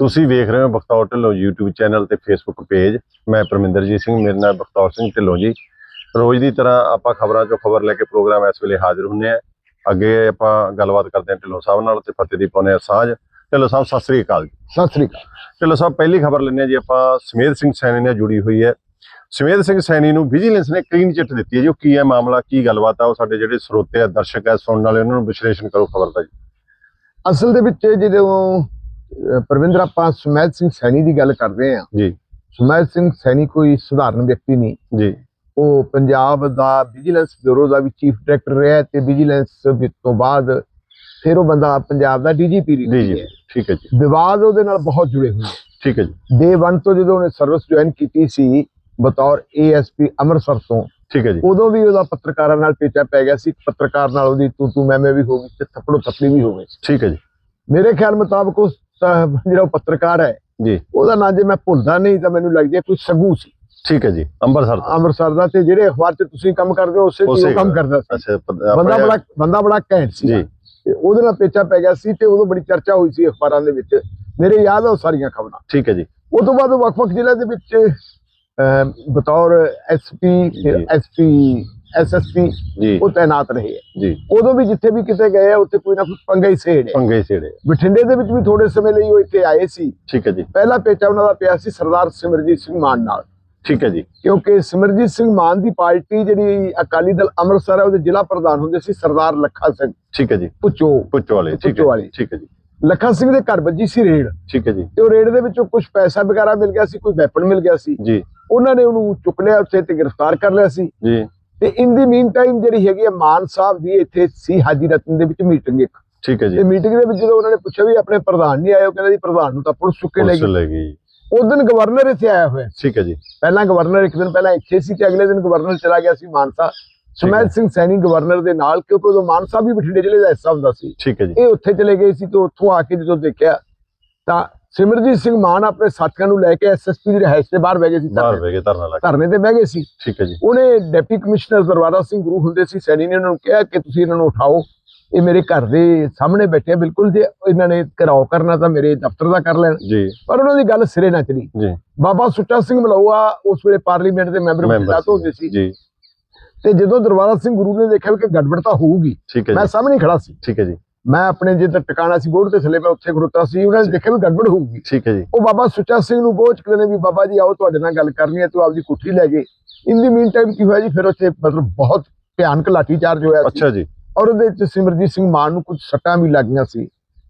ਤੁਸੀਂ ਵੇਖ ਰਹੇ ਹੋ ਬਖਤੌਰ ਢਿੱਲੋਂ YouTube ਚੈਨਲ ਤੇ Facebook ਪੇਜ ਮੈਂ ਪਰਮਿੰਦਰਜੀਤ ਸਿੰਘ ਮੇਰੇ ਨਾਲ ਬਖਤੌਰ ਸਿੰਘ ਢਿੱਲੋਂ ਜੀ। ਰੋਜ਼ ਦੀ ਤਰ੍ਹਾਂ ਆਪਾਂ ਖਬਰਾਂ ਚੋਂ ਖਬਰ ਲੈ ਕੇ ਪ੍ਰੋਗਰਾਮ ਇਸ ਵੇਲੇ ਹਾਜ਼ਰ ਹੁੰਨੇ ਆ। ਅੱਗੇ ਆਪਾਂ ਗੱਲਬਾਤ ਕਰਦੇ ਹਾਂ ਢਿੱਲੋਂ ਸਾਹਿਬ ਨਾਲ ਤੇ ਫਤਿਹ ਦੀ ਪਾਉਂਦੇ ਆ ਸਾਂਝ। ਢਿੱਲੋਂ ਸਾਹਿਬ ਸਤਿ ਸ੍ਰੀ ਅਕਾਲ ਜੀ। ਸਤਿ ਸ੍ਰੀ ਅਕਾਲ। ਢਿੱਲੋਂ ਸਾਹਿਬ ਪਹਿਲੀ ਖਬਰ ਹਾਂ ਜੀ ਆਪਾਂ। ਸਮੇਧ ਸਿੰਘ ਸੈਣੀ ਨਾਲ ਜੁੜੀ ਹੋਈ ਹੈ। ਸਮੇਧ ਸਿੰਘ ਸੈਣੀ ਨੂੰ ਵਿਜੀਲੈਂਸ ਨੇ ਕਲੀਨ ਚਿੱਟ ਦਿੱਤੀ ਹੈ ਜੀ। ਉਹ ਕੀ ਹੈ ਮਾਮਲਾ ਕੀ ਗੱਲਬਾਤ ਆ? ਉਹ ਸਾਡੇ ਜਿਹੜੇ ਸਰੋਤੇ ਆ ਦਰਸ਼ਕ ਆ ਸੁਣਨ ਵਾਲੇ ਉਹਨਾਂ ਨੂੰ ਵਿਸ਼ਲੇਸ਼ਣ ਕਰੋ ਖਬਰ ਦਾ ਜੀ। ਅਸਲ ਦੇ ਵਿੱਚ ਜਦੋਂ ਪਰਵਿੰਦਰ ਆਪਾਂ ਸੁਮੈਦ ਸਿੰਘ ਸੈਣੀ ਦੀ ਗੱਲ ਕਰਦੇ ਆ ਜੀ। ਸੁਮੈਦ ਸਿੰਘ ਸੈਣੀ ਕੋਈ ਸਧਾਰਨ ਵਿਅਕਤੀ ਨਹੀਂ। ਜੀ। ਉਹ ਪੰਜਾਬ ਦਾ ਵਿਜੀਲੈਂਸ ਬਿਊਰੋ ਦਾ ਵੀ ਚੀਫ ਡਾਇਰੈਕਟਰ ਰਿਹਾ ਤੇ ਵਿਜੀਲੈਂਸ ਤੋਂ ਬਾਅਦ ਫਿਰ ਉਹ ਬੰਦਾ ਪੰਜਾਬ ਦਾ ਡੀਜੀਪੀ ਰਿਹਾ ਜੀ ਠੀਕ ਹੈ ਜੀ। ਵਿਵਾਦ ਉਹਦੇ ਨਾਲ ਬਹੁਤ ਜੁੜੇ ਹੋਏ ਠੀਕ ਹੈ ਜੀ। ਡੇ 1 ਤੋਂ ਜਦੋਂ ਉਹਨੇ ਸਰਵਿਸ ਜੁਆਇਨ ਕੀਤੀ ਸੀ ਬਤੌਰ ਏਐਸਪੀ ਅੰਮ੍ਰਿਤਸਰ ਤੋਂ ਠੀਕ ਹੈ ਜੀ। ਉਦੋਂ ਵੀ ਉਹਦਾ ਪੱਤਰਕਾਰਾਂ ਨਾਲ ਪੇਚਾ ਪੈ ਗਿਆ ਸੀ। ਪੱਤਰਕਾਰ ਨਾਲ ਉਹਦੀ ਤੂੰ ਤੂੰ ਮੈਂ ਮੈਂ ਵੀ ਹੋ ਗਈ ਤੇ ਥੱਪੜੋ ਥੱਪੜੀ ਵੀ ਹੋ ਗਈ ਠੀਕ ਹੈ ਜੀ। ਮੇਰੇ ਖਿਆਲ ਮੁਤਾਬਕ ਉਸ ਜਿਹੜਾ ਉਹ ਪੱਤਰਕਾਰ ਹੈ ਜੀ। ਉਹਦਾ ਨਾਂ ਜੇ ਮੈਂ ਭੁੱਲਦਾ ਨਹੀਂ ਤਾਂ ਮੈਨੂੰ ਲੱਗਦਾ ਕੋਈ ਸਗੂ ਸੀ। ਠੀਕ ਹੈ ਜੀ ਅੰਮ੍ਰਿਤਸਰ ਅੰਮ੍ਰਿਤਸਰ ਦਾ ਤੇ ਜਿਹੜੇ ਅਖਬਾਰ 'ਚ ਤੁਸੀਂ ਕੰਮ ਕਰਦੇ ਹੋ ਉਸੇ 'ਚ ਹੀ ਉਸੇ ਉਹ ਕੰਮ। ਕਰਦਾ ਸੀ। ਬੰਦਾ ਬੜਾ ਬੰਦਾ ਬੜਾ ਘੈਂਟ ਸੀ। ਜੀ। ਉਹਦੇ ਨਾਲ ਪੇਚਾ ਪੈ ਗਿਆ ਸੀ ਤੇ ਉਦੋਂ ਬੜੀ ਚਰਚਾ ਹੋਈ ਸੀ ਅਖਬਾਰਾਂ ਦੇ ਵਿੱਚ। ਮੇਰੇ ਯਾਦ ਆ ਉਹ ਸਾਰੀਆਂ ਖਬਰਾਂ। ਠੀਕ ਹੈ ਜੀ। ਉਸ ਤੋਂ ਬਾਅਦ ਵੱਖ-ਵੱਖ ਜ਼ਿਲ੍ਹਿਆਂ ਦੇ ਵਿੱਚ ਬਤੌਰ ਐਸਪੀ। ਐਸਪੀ ਐਸਐਸਪੀ ਉਹ ਤਾਇਨਾਤ ਰਹੇ ਹੈ। ਜੀ। ਉਦੋਂ ਵੀ ਜਿੱਥੇ ਵੀ ਕਿਤੇ ਗਏ ਆ ਉੱਥੇ ਕੋਈ ਨਾ ਕੋਈ ਪੰਗਾ ਹੀ ਸੇੜ ਹੈ। ਪੰਗੇ ਛੇੜੇ ਬਠਿੰਡੇ ਦੇ ਵਿੱਚ ਵੀ ਥੋੜੇ ਸਮੇਂ ਲਈ ਉਹ ਇੱਥੇ ਆਏ ਸੀ। ਠੀਕ ਹੈ ਜੀ। ਪਹਿਲਾ ਪੇਚਾ ਉਹਨਾਂ ਦਾ ਪਿਆ ਸੀ ਸਰਦਾਰ ਸਿਮਰਜੀਤ ਸਿੰਘ ਮਾਨ ਨਾਲ। ਠੀਕ ਹੈ ਜੀ। ਕਿਉਂਕਿ ਸਿਮਰਜੀਤ ਸਿੰਘ ਮਾਨ ਦੀ ਪਾਰਟੀ ਜਿਹੜੀ ਅਕਾਲੀ ਦਲ ਅੰਮ੍ਰਿਤਸਰ ਹੈ ਉਹਦੇ ਜ਼ਿਲ੍ਹਾ ਪ੍ਰਧਾਨ ਹੁੰਦੇ ਸੀ ਸਰਦਾਰ ਲੱਖਾ ਸਿੰਘ। ਠੀਕ ਹੈ ਜੀ। ਪੁੱਚੋ ਪੁੱਛੋ ਵਾਲੇ ਠੀਕ ਪੁੱਛੋ ਹੈ ਠੀਕ ਹੈ ਜੀ। ਲੱਖਾ ਸਿੰਘ ਦੇ ਘਰ ਵੱਜੀ ਸੀ ਰੇਡ। ਠੀਕ ਹੈ ਜੀ। ਤੇ ਉਹ ਰੇਡ ਦੇ ਵਿੱਚੋਂ ਕੁਝ ਪੈਸਾ ਵਗੈਰਾ ਮਿਲ ਗਿਆ ਸੀ ਕੋਈ ਵੈਪਨ ਮਿਲ ਗਿਆ ਸੀ। ਜੀ। ਉਹਨਾਂ ਨੇ ਉਹਨੂੰ ਚੁੱਕ ਲਿਆ ਉੱਥੇ ਤੇ ਗ੍ਰਿਫਤਾਰ ਕਰ ਲਿਆ ਸੀ। ਜੀ। ਤੇ ਇਨ ਦੀ ਮੀਨ ਟਾਈਮ ਜਿਹੜੀ ਹੈਗੀ ਹੈ ਮਾਨ ਸਾਹਿਬ ਦੀ ਇੱਥੇ ਸੀ ਹਾਜੀ ਰਤਨ ਦੇ ਵਿੱਚ ਮੀਟਿੰਗ ਇੱਕ। ਠੀਕ ਹੈ ਤੇ ਜੀ ਮੀਟਿੰਗ ਦੇ ਵਿੱਚ ਜਦੋਂ ਉਹਨਾਂ ਨੇ ਪੁੱਛਿਆ ਵੀ ਆਪਣੇ ਪ੍ਰਧਾਨ ਨਹੀਂ ਆਏ ਉਹ ਕਹਿੰਦੇ ਜੀ ਪ੍ਰਧਾਨ ਨੂੰ ਤਾਂ ਪੁਲਿਸ ਚੁੱਕੇ ਲੈ ਗਈ। ਉਸ ਦਿਨ ਗਵਰਨਰ ਇੱਥੇ ਆਇਆ ਹੋਇਆ। ਠੀਕ ਹੈ ਜੀ। ਪਹਿਲਾਂ ਗਵਰਨਰ ਇੱਕ ਦਿਨ ਪਹਿਲਾਂ ਇੱਥੇ ਸੀ ਤੇ ਅਗਲੇ ਦਿਨ ਗਵਰਨਰ ਚਲਾ ਗਿਆ ਸੀ ਮਾਨਸਾ ਸੁਮੈਦ ਸਿੰਘ ਸੈਣੀ ਗਵਰਨਰ ਦੇ ਨਾਲ ਕਿਉਂਕਿ ਉਦੋਂ ਮਾਨਸਾ ਵੀ ਬਠਿੰਡੇ ਜ਼ਿਲ੍ਹੇ ਦਾ ਹਿੱਸਾ ਹੁੰਦਾ ਸੀ। ਠੀਕ ਹੈ ਜੀ। ਇਹ ਉੱਥੇ ਚਲੇ ਗਏ ਸੀ ਤੇ ਉੱਥੋਂ ਆ ਕੇ ਜਦੋਂ ਦੇਖਿਆ ਤਾਂ ਸਿਮਰਜੀਤ ਸਿੰਘ ਮਾਨ ਆਪਣੇ ਸਾਥੀਆਂ ਨੂੰ ਲੈ ਕੇ ਐਸਐਸਪੀ ਦੀ ਰਿਹਾਇਸ਼ ਦੇ ਬਾਹਰ ਬਹਿ ਗਏ ਸੀ ਬਾਹਰ ਬਹਿ ਕੇ ਧਰਨਾ ਲਾ ਧਰਨੇ ਤੇ ਬਹਿ ਗਏ ਸੀ। ਠੀਕ ਹੈ ਜੀ। ਉਹਨੇ ਡਿਪਟੀ ਕਮਿਸ਼ਨਰ ਦਰਬਾਰਾ ਸਿੰਘ ਗੁਰੂ ਹੁੰਦੇ ਸੀ ਸੈਣੀ ਨੇ ਉਹਨਾਂ ਨੂੰ ਕਿਹਾ ਕਿ ਤੁਸੀਂ ਇਹਨਾਂ ਨੂੰ ਉਠਾਓ। ਇਹ ਮੇਰੇ ਘਰ ਦੇ ਸਾਹਮਣੇ ਬੈਠੇ ਆ ਬਿਲਕੁਲ ਜੇ ਇਹਨਾਂ ਨੇ ਘਰਾਓ ਕਰਨਾ ਤਾਂ ਮੇਰੇ ਦਫ਼ਤਰ ਦਾ ਕਰ ਲੈਣ। ਜੀ। ਪਰ ਉਹਨਾਂ ਦੀ ਗੱਲ ਸਿਰੇ ਨਾ ਚਲੀ। ਜੀ। ਬਾਬਾ ਸੁੱਚਾ ਸਿੰਘ ਮਲਊਆ ਉਸ ਵੇਲੇ ਪਾਰਲੀਮੈਂਟ ਦੇ ਮੈਂਬਰ ਮੈਂਬਰ ਬਣਾ ਹੁੰਦੇ ਸੀ। ਜੀ। ਤੇ ਜਦੋਂ ਦਰਬਾਰਾ ਸਿੰਘ ਗੁਰੂ ਨੇ ਦੇਖਿਆ ਕਿ ਗੜਬੜ ਤਾਂ ਹੋਊਗੀ ਮੈਂ ਸਾਹਮਣੇ ਖੜਾ ਸੀ। ਠੀਕ ਹੈ ਜੀ। ਮੈਂ ਆਪਣੇ ਜਿੱਦ ਟਿਕਾਣਾ ਸੀ ਬੋਰਡ ਤੇ ਥੱਲੇ ਮੈਂ ਉੱਥੇ ਖੜੋਤਾ ਸੀ ਉਹਨਾਂ ਨੇ ਦੇਖਿਆ ਵੀ ਗੜਬੜ ਹੋਊਗੀ। ਠੀਕ ਹੈ ਜੀ। ਉਹ ਬਾਬਾ ਸੁੱਚਾ ਸਿੰਘ ਨੂੰ ਬੋਝ ਕੇ ਨੇ ਵੀ ਬਾਬਾ ਜੀ ਆਓ ਤੁਹਾਡੇ ਨਾਲ ਗੱਲ ਕਰਨੀ ਹੈ ਤੂੰ ਆਪਦੀ ਕੁੱਠੀ ਲੈ ਗਏ ਇਨ ਦੀ ਮੀਨ ਟਾਈਮ ਕੀ ਹੋਇਆ ਜੀ ਫਿਰ ਉੱਥੇ ਮਤਲਬ ਬਹੁਤ ਭਿਆਨਕ ਲਾਠੀ ਚਾਰਜ ਹੋਇਆ ਸੀ। ਅੱਛਾ ਜੀ। ਔਰ ਉਹਦੇ ਵਿੱਚ ਸਿਮਰਜੀਤ ਸਿੰਘ ਮਾਨ ਨੂੰ ਕੁਝ ਸੱਟਾਂ ਵੀ ਲੱਗੀਆਂ ਸੀ।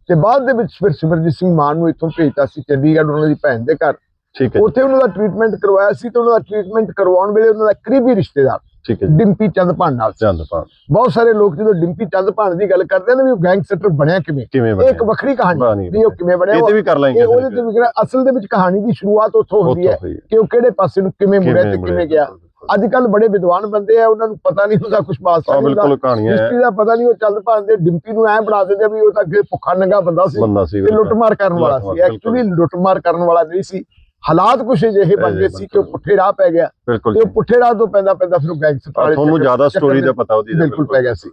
ਤੇ ਬਾਅਦ ਦੇ ਵਿੱਚ ਫਿਰ ਸਿਮਰਜੀਤ ਸਿੰਘ ਮਾਨ ਨੂੰ ਇੱਥੋਂ ਭੇਜਤਾ ਸੀ ਚੰਡੀਗੜ੍ਹ ਉਹਨਾਂ ਦੀ ਭੈਣ ਦੇ ਘਰ। ਠੀਕ ਹੈ ਉੱਥੇ ਉਹਨਾਂ ਦਾ ਟ੍ਰੀਟਮੈਂਟ ਕਰਵਾਇਆ ਸੀ ਤੇ ਉਹਨਾਂ ਦਾ ਟ੍ਰੀਟਮੈਂਟ ਕਰਵਾਉਣ ਵੇਲੇ ਉਹਨਾਂ ਦਾ ਕਰੀਬੀ ਰਿਸ਼ਤੇਦਾਰ ਠੀਕ ਹੈ ਡਿੰਪੀ ਚੰਦਪਾਨ ਨਾਲ। ਸੀ। ਚੰਦਪਾਲ ਬਹੁਤ ਸਾਰੇ ਲੋਕ ਜਦੋਂ ਡਿੰਪੀ ਚੰਦਪਾਨ ਦੀ ਗੱਲ ਕਰਦੇ ਨੇ ਵੀ ਉਹ ਗੈਂਗਸਟਰ ਬਣਿਆ ਕਿਵੇਂ? ਕਿਵੇਂ ਇਹ ਬਣਿਆ? ਇੱਕ ਵੱਖਰੀ ਕਹਾਣੀ ਵੀ ਉਹ ਕਿਵੇਂ ਬਣਿਆ ਇਹ ਤੇ ਵੀ ਕਰ ਲਾਂਗੇ ਉਹਦੇ ਤੇ ਵੀ ਅਸਲ ਦੇ ਵਿੱਚ ਕਹਾਣੀ ਦੀ ਸ਼ੁਰੂਆਤ ਉੱਥੋਂ ਹੁੰਦੀ ਹੈ ਕਿ ਉਹ ਕਿਹੜੇ ਪਾਸੇ ਨੂੰ ਕਿਵੇਂ ਮੁੜਿਆ ਤੇ ਕਿਵੇਂ ਗਿਆ। ਅੱਜ ਕੱਲ ਬੜੇ ਵਿਦਵਾਨ ਬੰਦੇ ਆ ਉਹਨਾਂ ਨੂੰ ਪਤਾ ਨਹੀਂ ਹੁੰਦਾ ਕੁਝ ਆ ਨਹੀਂ ਹੁੰਦਾ ਬਿਲਕੁਲ ਕਹਾਣੀਆਂ ਹੈ। ਹਿਸਟਰੀ ਦਾ ਪਤਾ ਨਹੀਂ ਉਹ ਚੱਲ ਪਾਉਂਦੇ ਡਿੰਪੀ ਨੂੰ ਐ ਬਣਾ ਦਿੰਦੇ ਵੀ ਉਹ ਤਾਂ ਅੱਗੇ ਭੁੱਖਾ ਨੰਗਾ ਬੰਦਾ ਸੀ। ਤੇ ਲੁੱਟਮਾਰ ਕਰਨ ਵਾਲਾ ਸੀ। ਐਕਚੁਅਲੀ ਲੁੱਟਮਾਰ ਕਰਨ ਵਾਲਾ ਨਹੀਂ ਸੀ। ਹਾਲਾਤ ਕੁਝ ਅਜਿਹੇ ਬਣ ਗਏ ਸੀ ਕਿ ਉਹ ਪੁੱਠੇ ਰਾਹ ਪੈ ਗਿਆ ਤੇ ਉਹ ਪੁੱਠੇ ਰਾਹ ਤੋਂ ਪੈਂਦਾ ਪੈਂਦਾ ਫਿਰ ਗੈਂਗਸਟਰ ਵਾਲੇ ਤੁਹਾਨੂੰ ਜ਼ਿਆਦਾ ਸਟੋਰੀ ਦੇ- ਪਤਾ ਉਹਦੀ ਬਿਲਕੁਲ ਪੈ ਗਿਆ ਸੀ।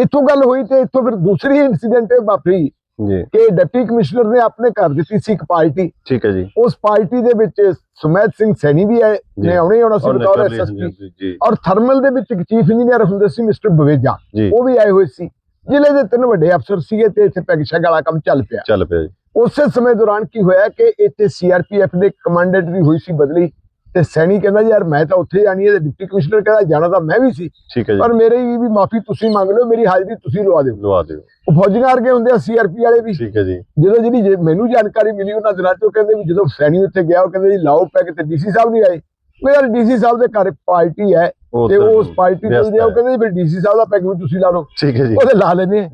ਇੱਥੋਂ ਗੱਲ ਹੋਈ ਤੇ ਇੱਥੋਂ ਫਿਰ ਦੂਸਰੀ ਇਨਸੀਡੈਂਟ ਵਾਪਰੀ ਜੀ। ਕਿ ਡਿਪਟੀ ਕਮਿਸ਼ਨਰ ਨੇ ਆਪਣੇ ਘਰ ਦਿੱਤੀ ਸੀ ਇੱਕ ਪਾਰਟੀ। ਠੀਕ ਹੈ ਜੀ। ਉਸ ਪਾਰਟੀ ਦੇ ਵਿੱਚ ਸੁਮੈਦ ਸਿੰਘ ਸੈਣੀ ਵੀ ਆਏ। ਨੇ ਆਉਣੇ ਆਉਣਾ ਸੀ ਬਤੌਰ ਐਸਐਸਪੀ ਔਰ ਥਰਮਲ ਦੇ ਵਿੱਚ ਇੱਕ ਚੀਫ ਇੰਜੀਨੀਅਰ ਹੁੰਦੇ ਸੀ ਮਿਸਟਰ ਬਵੇਜਾ। ਉਹ ਵੀ ਆਏ ਹੋਏ ਸੀ। ਜ਼ਿਲ੍ਹੇ ਦੇ ਤਿੰਨ ਵੱਡੇ ਅਫਸਰ ਸੀਗੇ ਤੇ ਇੱਥੇ ਪੈਗਸ਼ਗ ਵਾਲਾ ਕੰਮ ਚੱਲ ਪਿਆ। ਚੱਲ ਪਿਆ ਜੀ। ਉਸੇ ਸਮੇਂ ਦੌਰਾਨ ਕੀ ਹੋਇਆ ਕਿ ਇੱਥੇ ਸੀਆਰਪੀਐਫ ਦੇ ਕਮਾਂਡੈਂਟ ਦੀ ਹੋਈ ਸੀ ਬਦਲੀ ਤੇ ਸੈਣੀ ਕਹਿੰਦਾ ਯਾਰ ਮੈਂ ਤਾਂ ਉੱਥੇ ਜਾਣੀ ਹੈ ਤੇ ਡਿਪਟੀ ਕਮਿਸ਼ਨਰ ਕਹਿੰਦਾ ਜਾਣਾ ਤਾਂ ਮੈਂ ਵੀ ਸੀ। ਠੀਕ ਹੈ ਜੀ। ਪਰ ਮੇਰੇ ਵੀ ਮਾਫੀ ਤੁਸੀਂ ਮੰਗ ਲਓ ਮੇਰੀ ਹਾਜ਼ਰੀ ਤੁਸੀਂ ਲਵਾ ਦਿਓ। ਲਵਾ ਦਿਓ। ਉਹ ਫੌਜੀਆਂ ਵਰਗੇ ਹੁੰਦੇ ਆ ਸੀਆਰਪੀ ਵਾਲੇ ਵੀ। ਠੀਕ ਹੈ ਜੀ। ਜਦੋਂ ਜਿਹੜੀ ਮੈਨੂੰ ਜਾਣਕਾਰੀ ਮਿਲੀ ਉਹਨਾਂ ਦਿਨਾਂ ਚ ਉਹ ਕਹਿੰਦੇ ਵੀ ਜਦੋਂ ਸੈਣੀ ਉੱਥੇ ਗਿਆ ਉਹ ਕਹਿੰਦੇ ਜੀ ਲਾਓ ਪੈਕ ਤੇ ਡੀਸੀ ਸਾਹਿਬ ਨਹੀਂ ਆਏ। ਉਹ ਯਾਰ ਡੀਸੀ ਸਾਹਿਬ ਦੇ ਘਰ ਪਾਰਟੀ ਹੈ ਤੇ ਤਾਂ ਉਸ ਪਾਰਟੀ ਦੇ ਉਹ। ਕਹਿੰਦੇ ਫਿਰ ਡੀਸੀ ਸਾਹਿਬ ਦਾ ਪੈਕ ਵੀ ਤੁਸੀਂ ਲਾ ਲਓ। ਠੀਕ ਹੈ ਜੀ। ਉਹਦੇ ਲਾ ਲੈਨੇ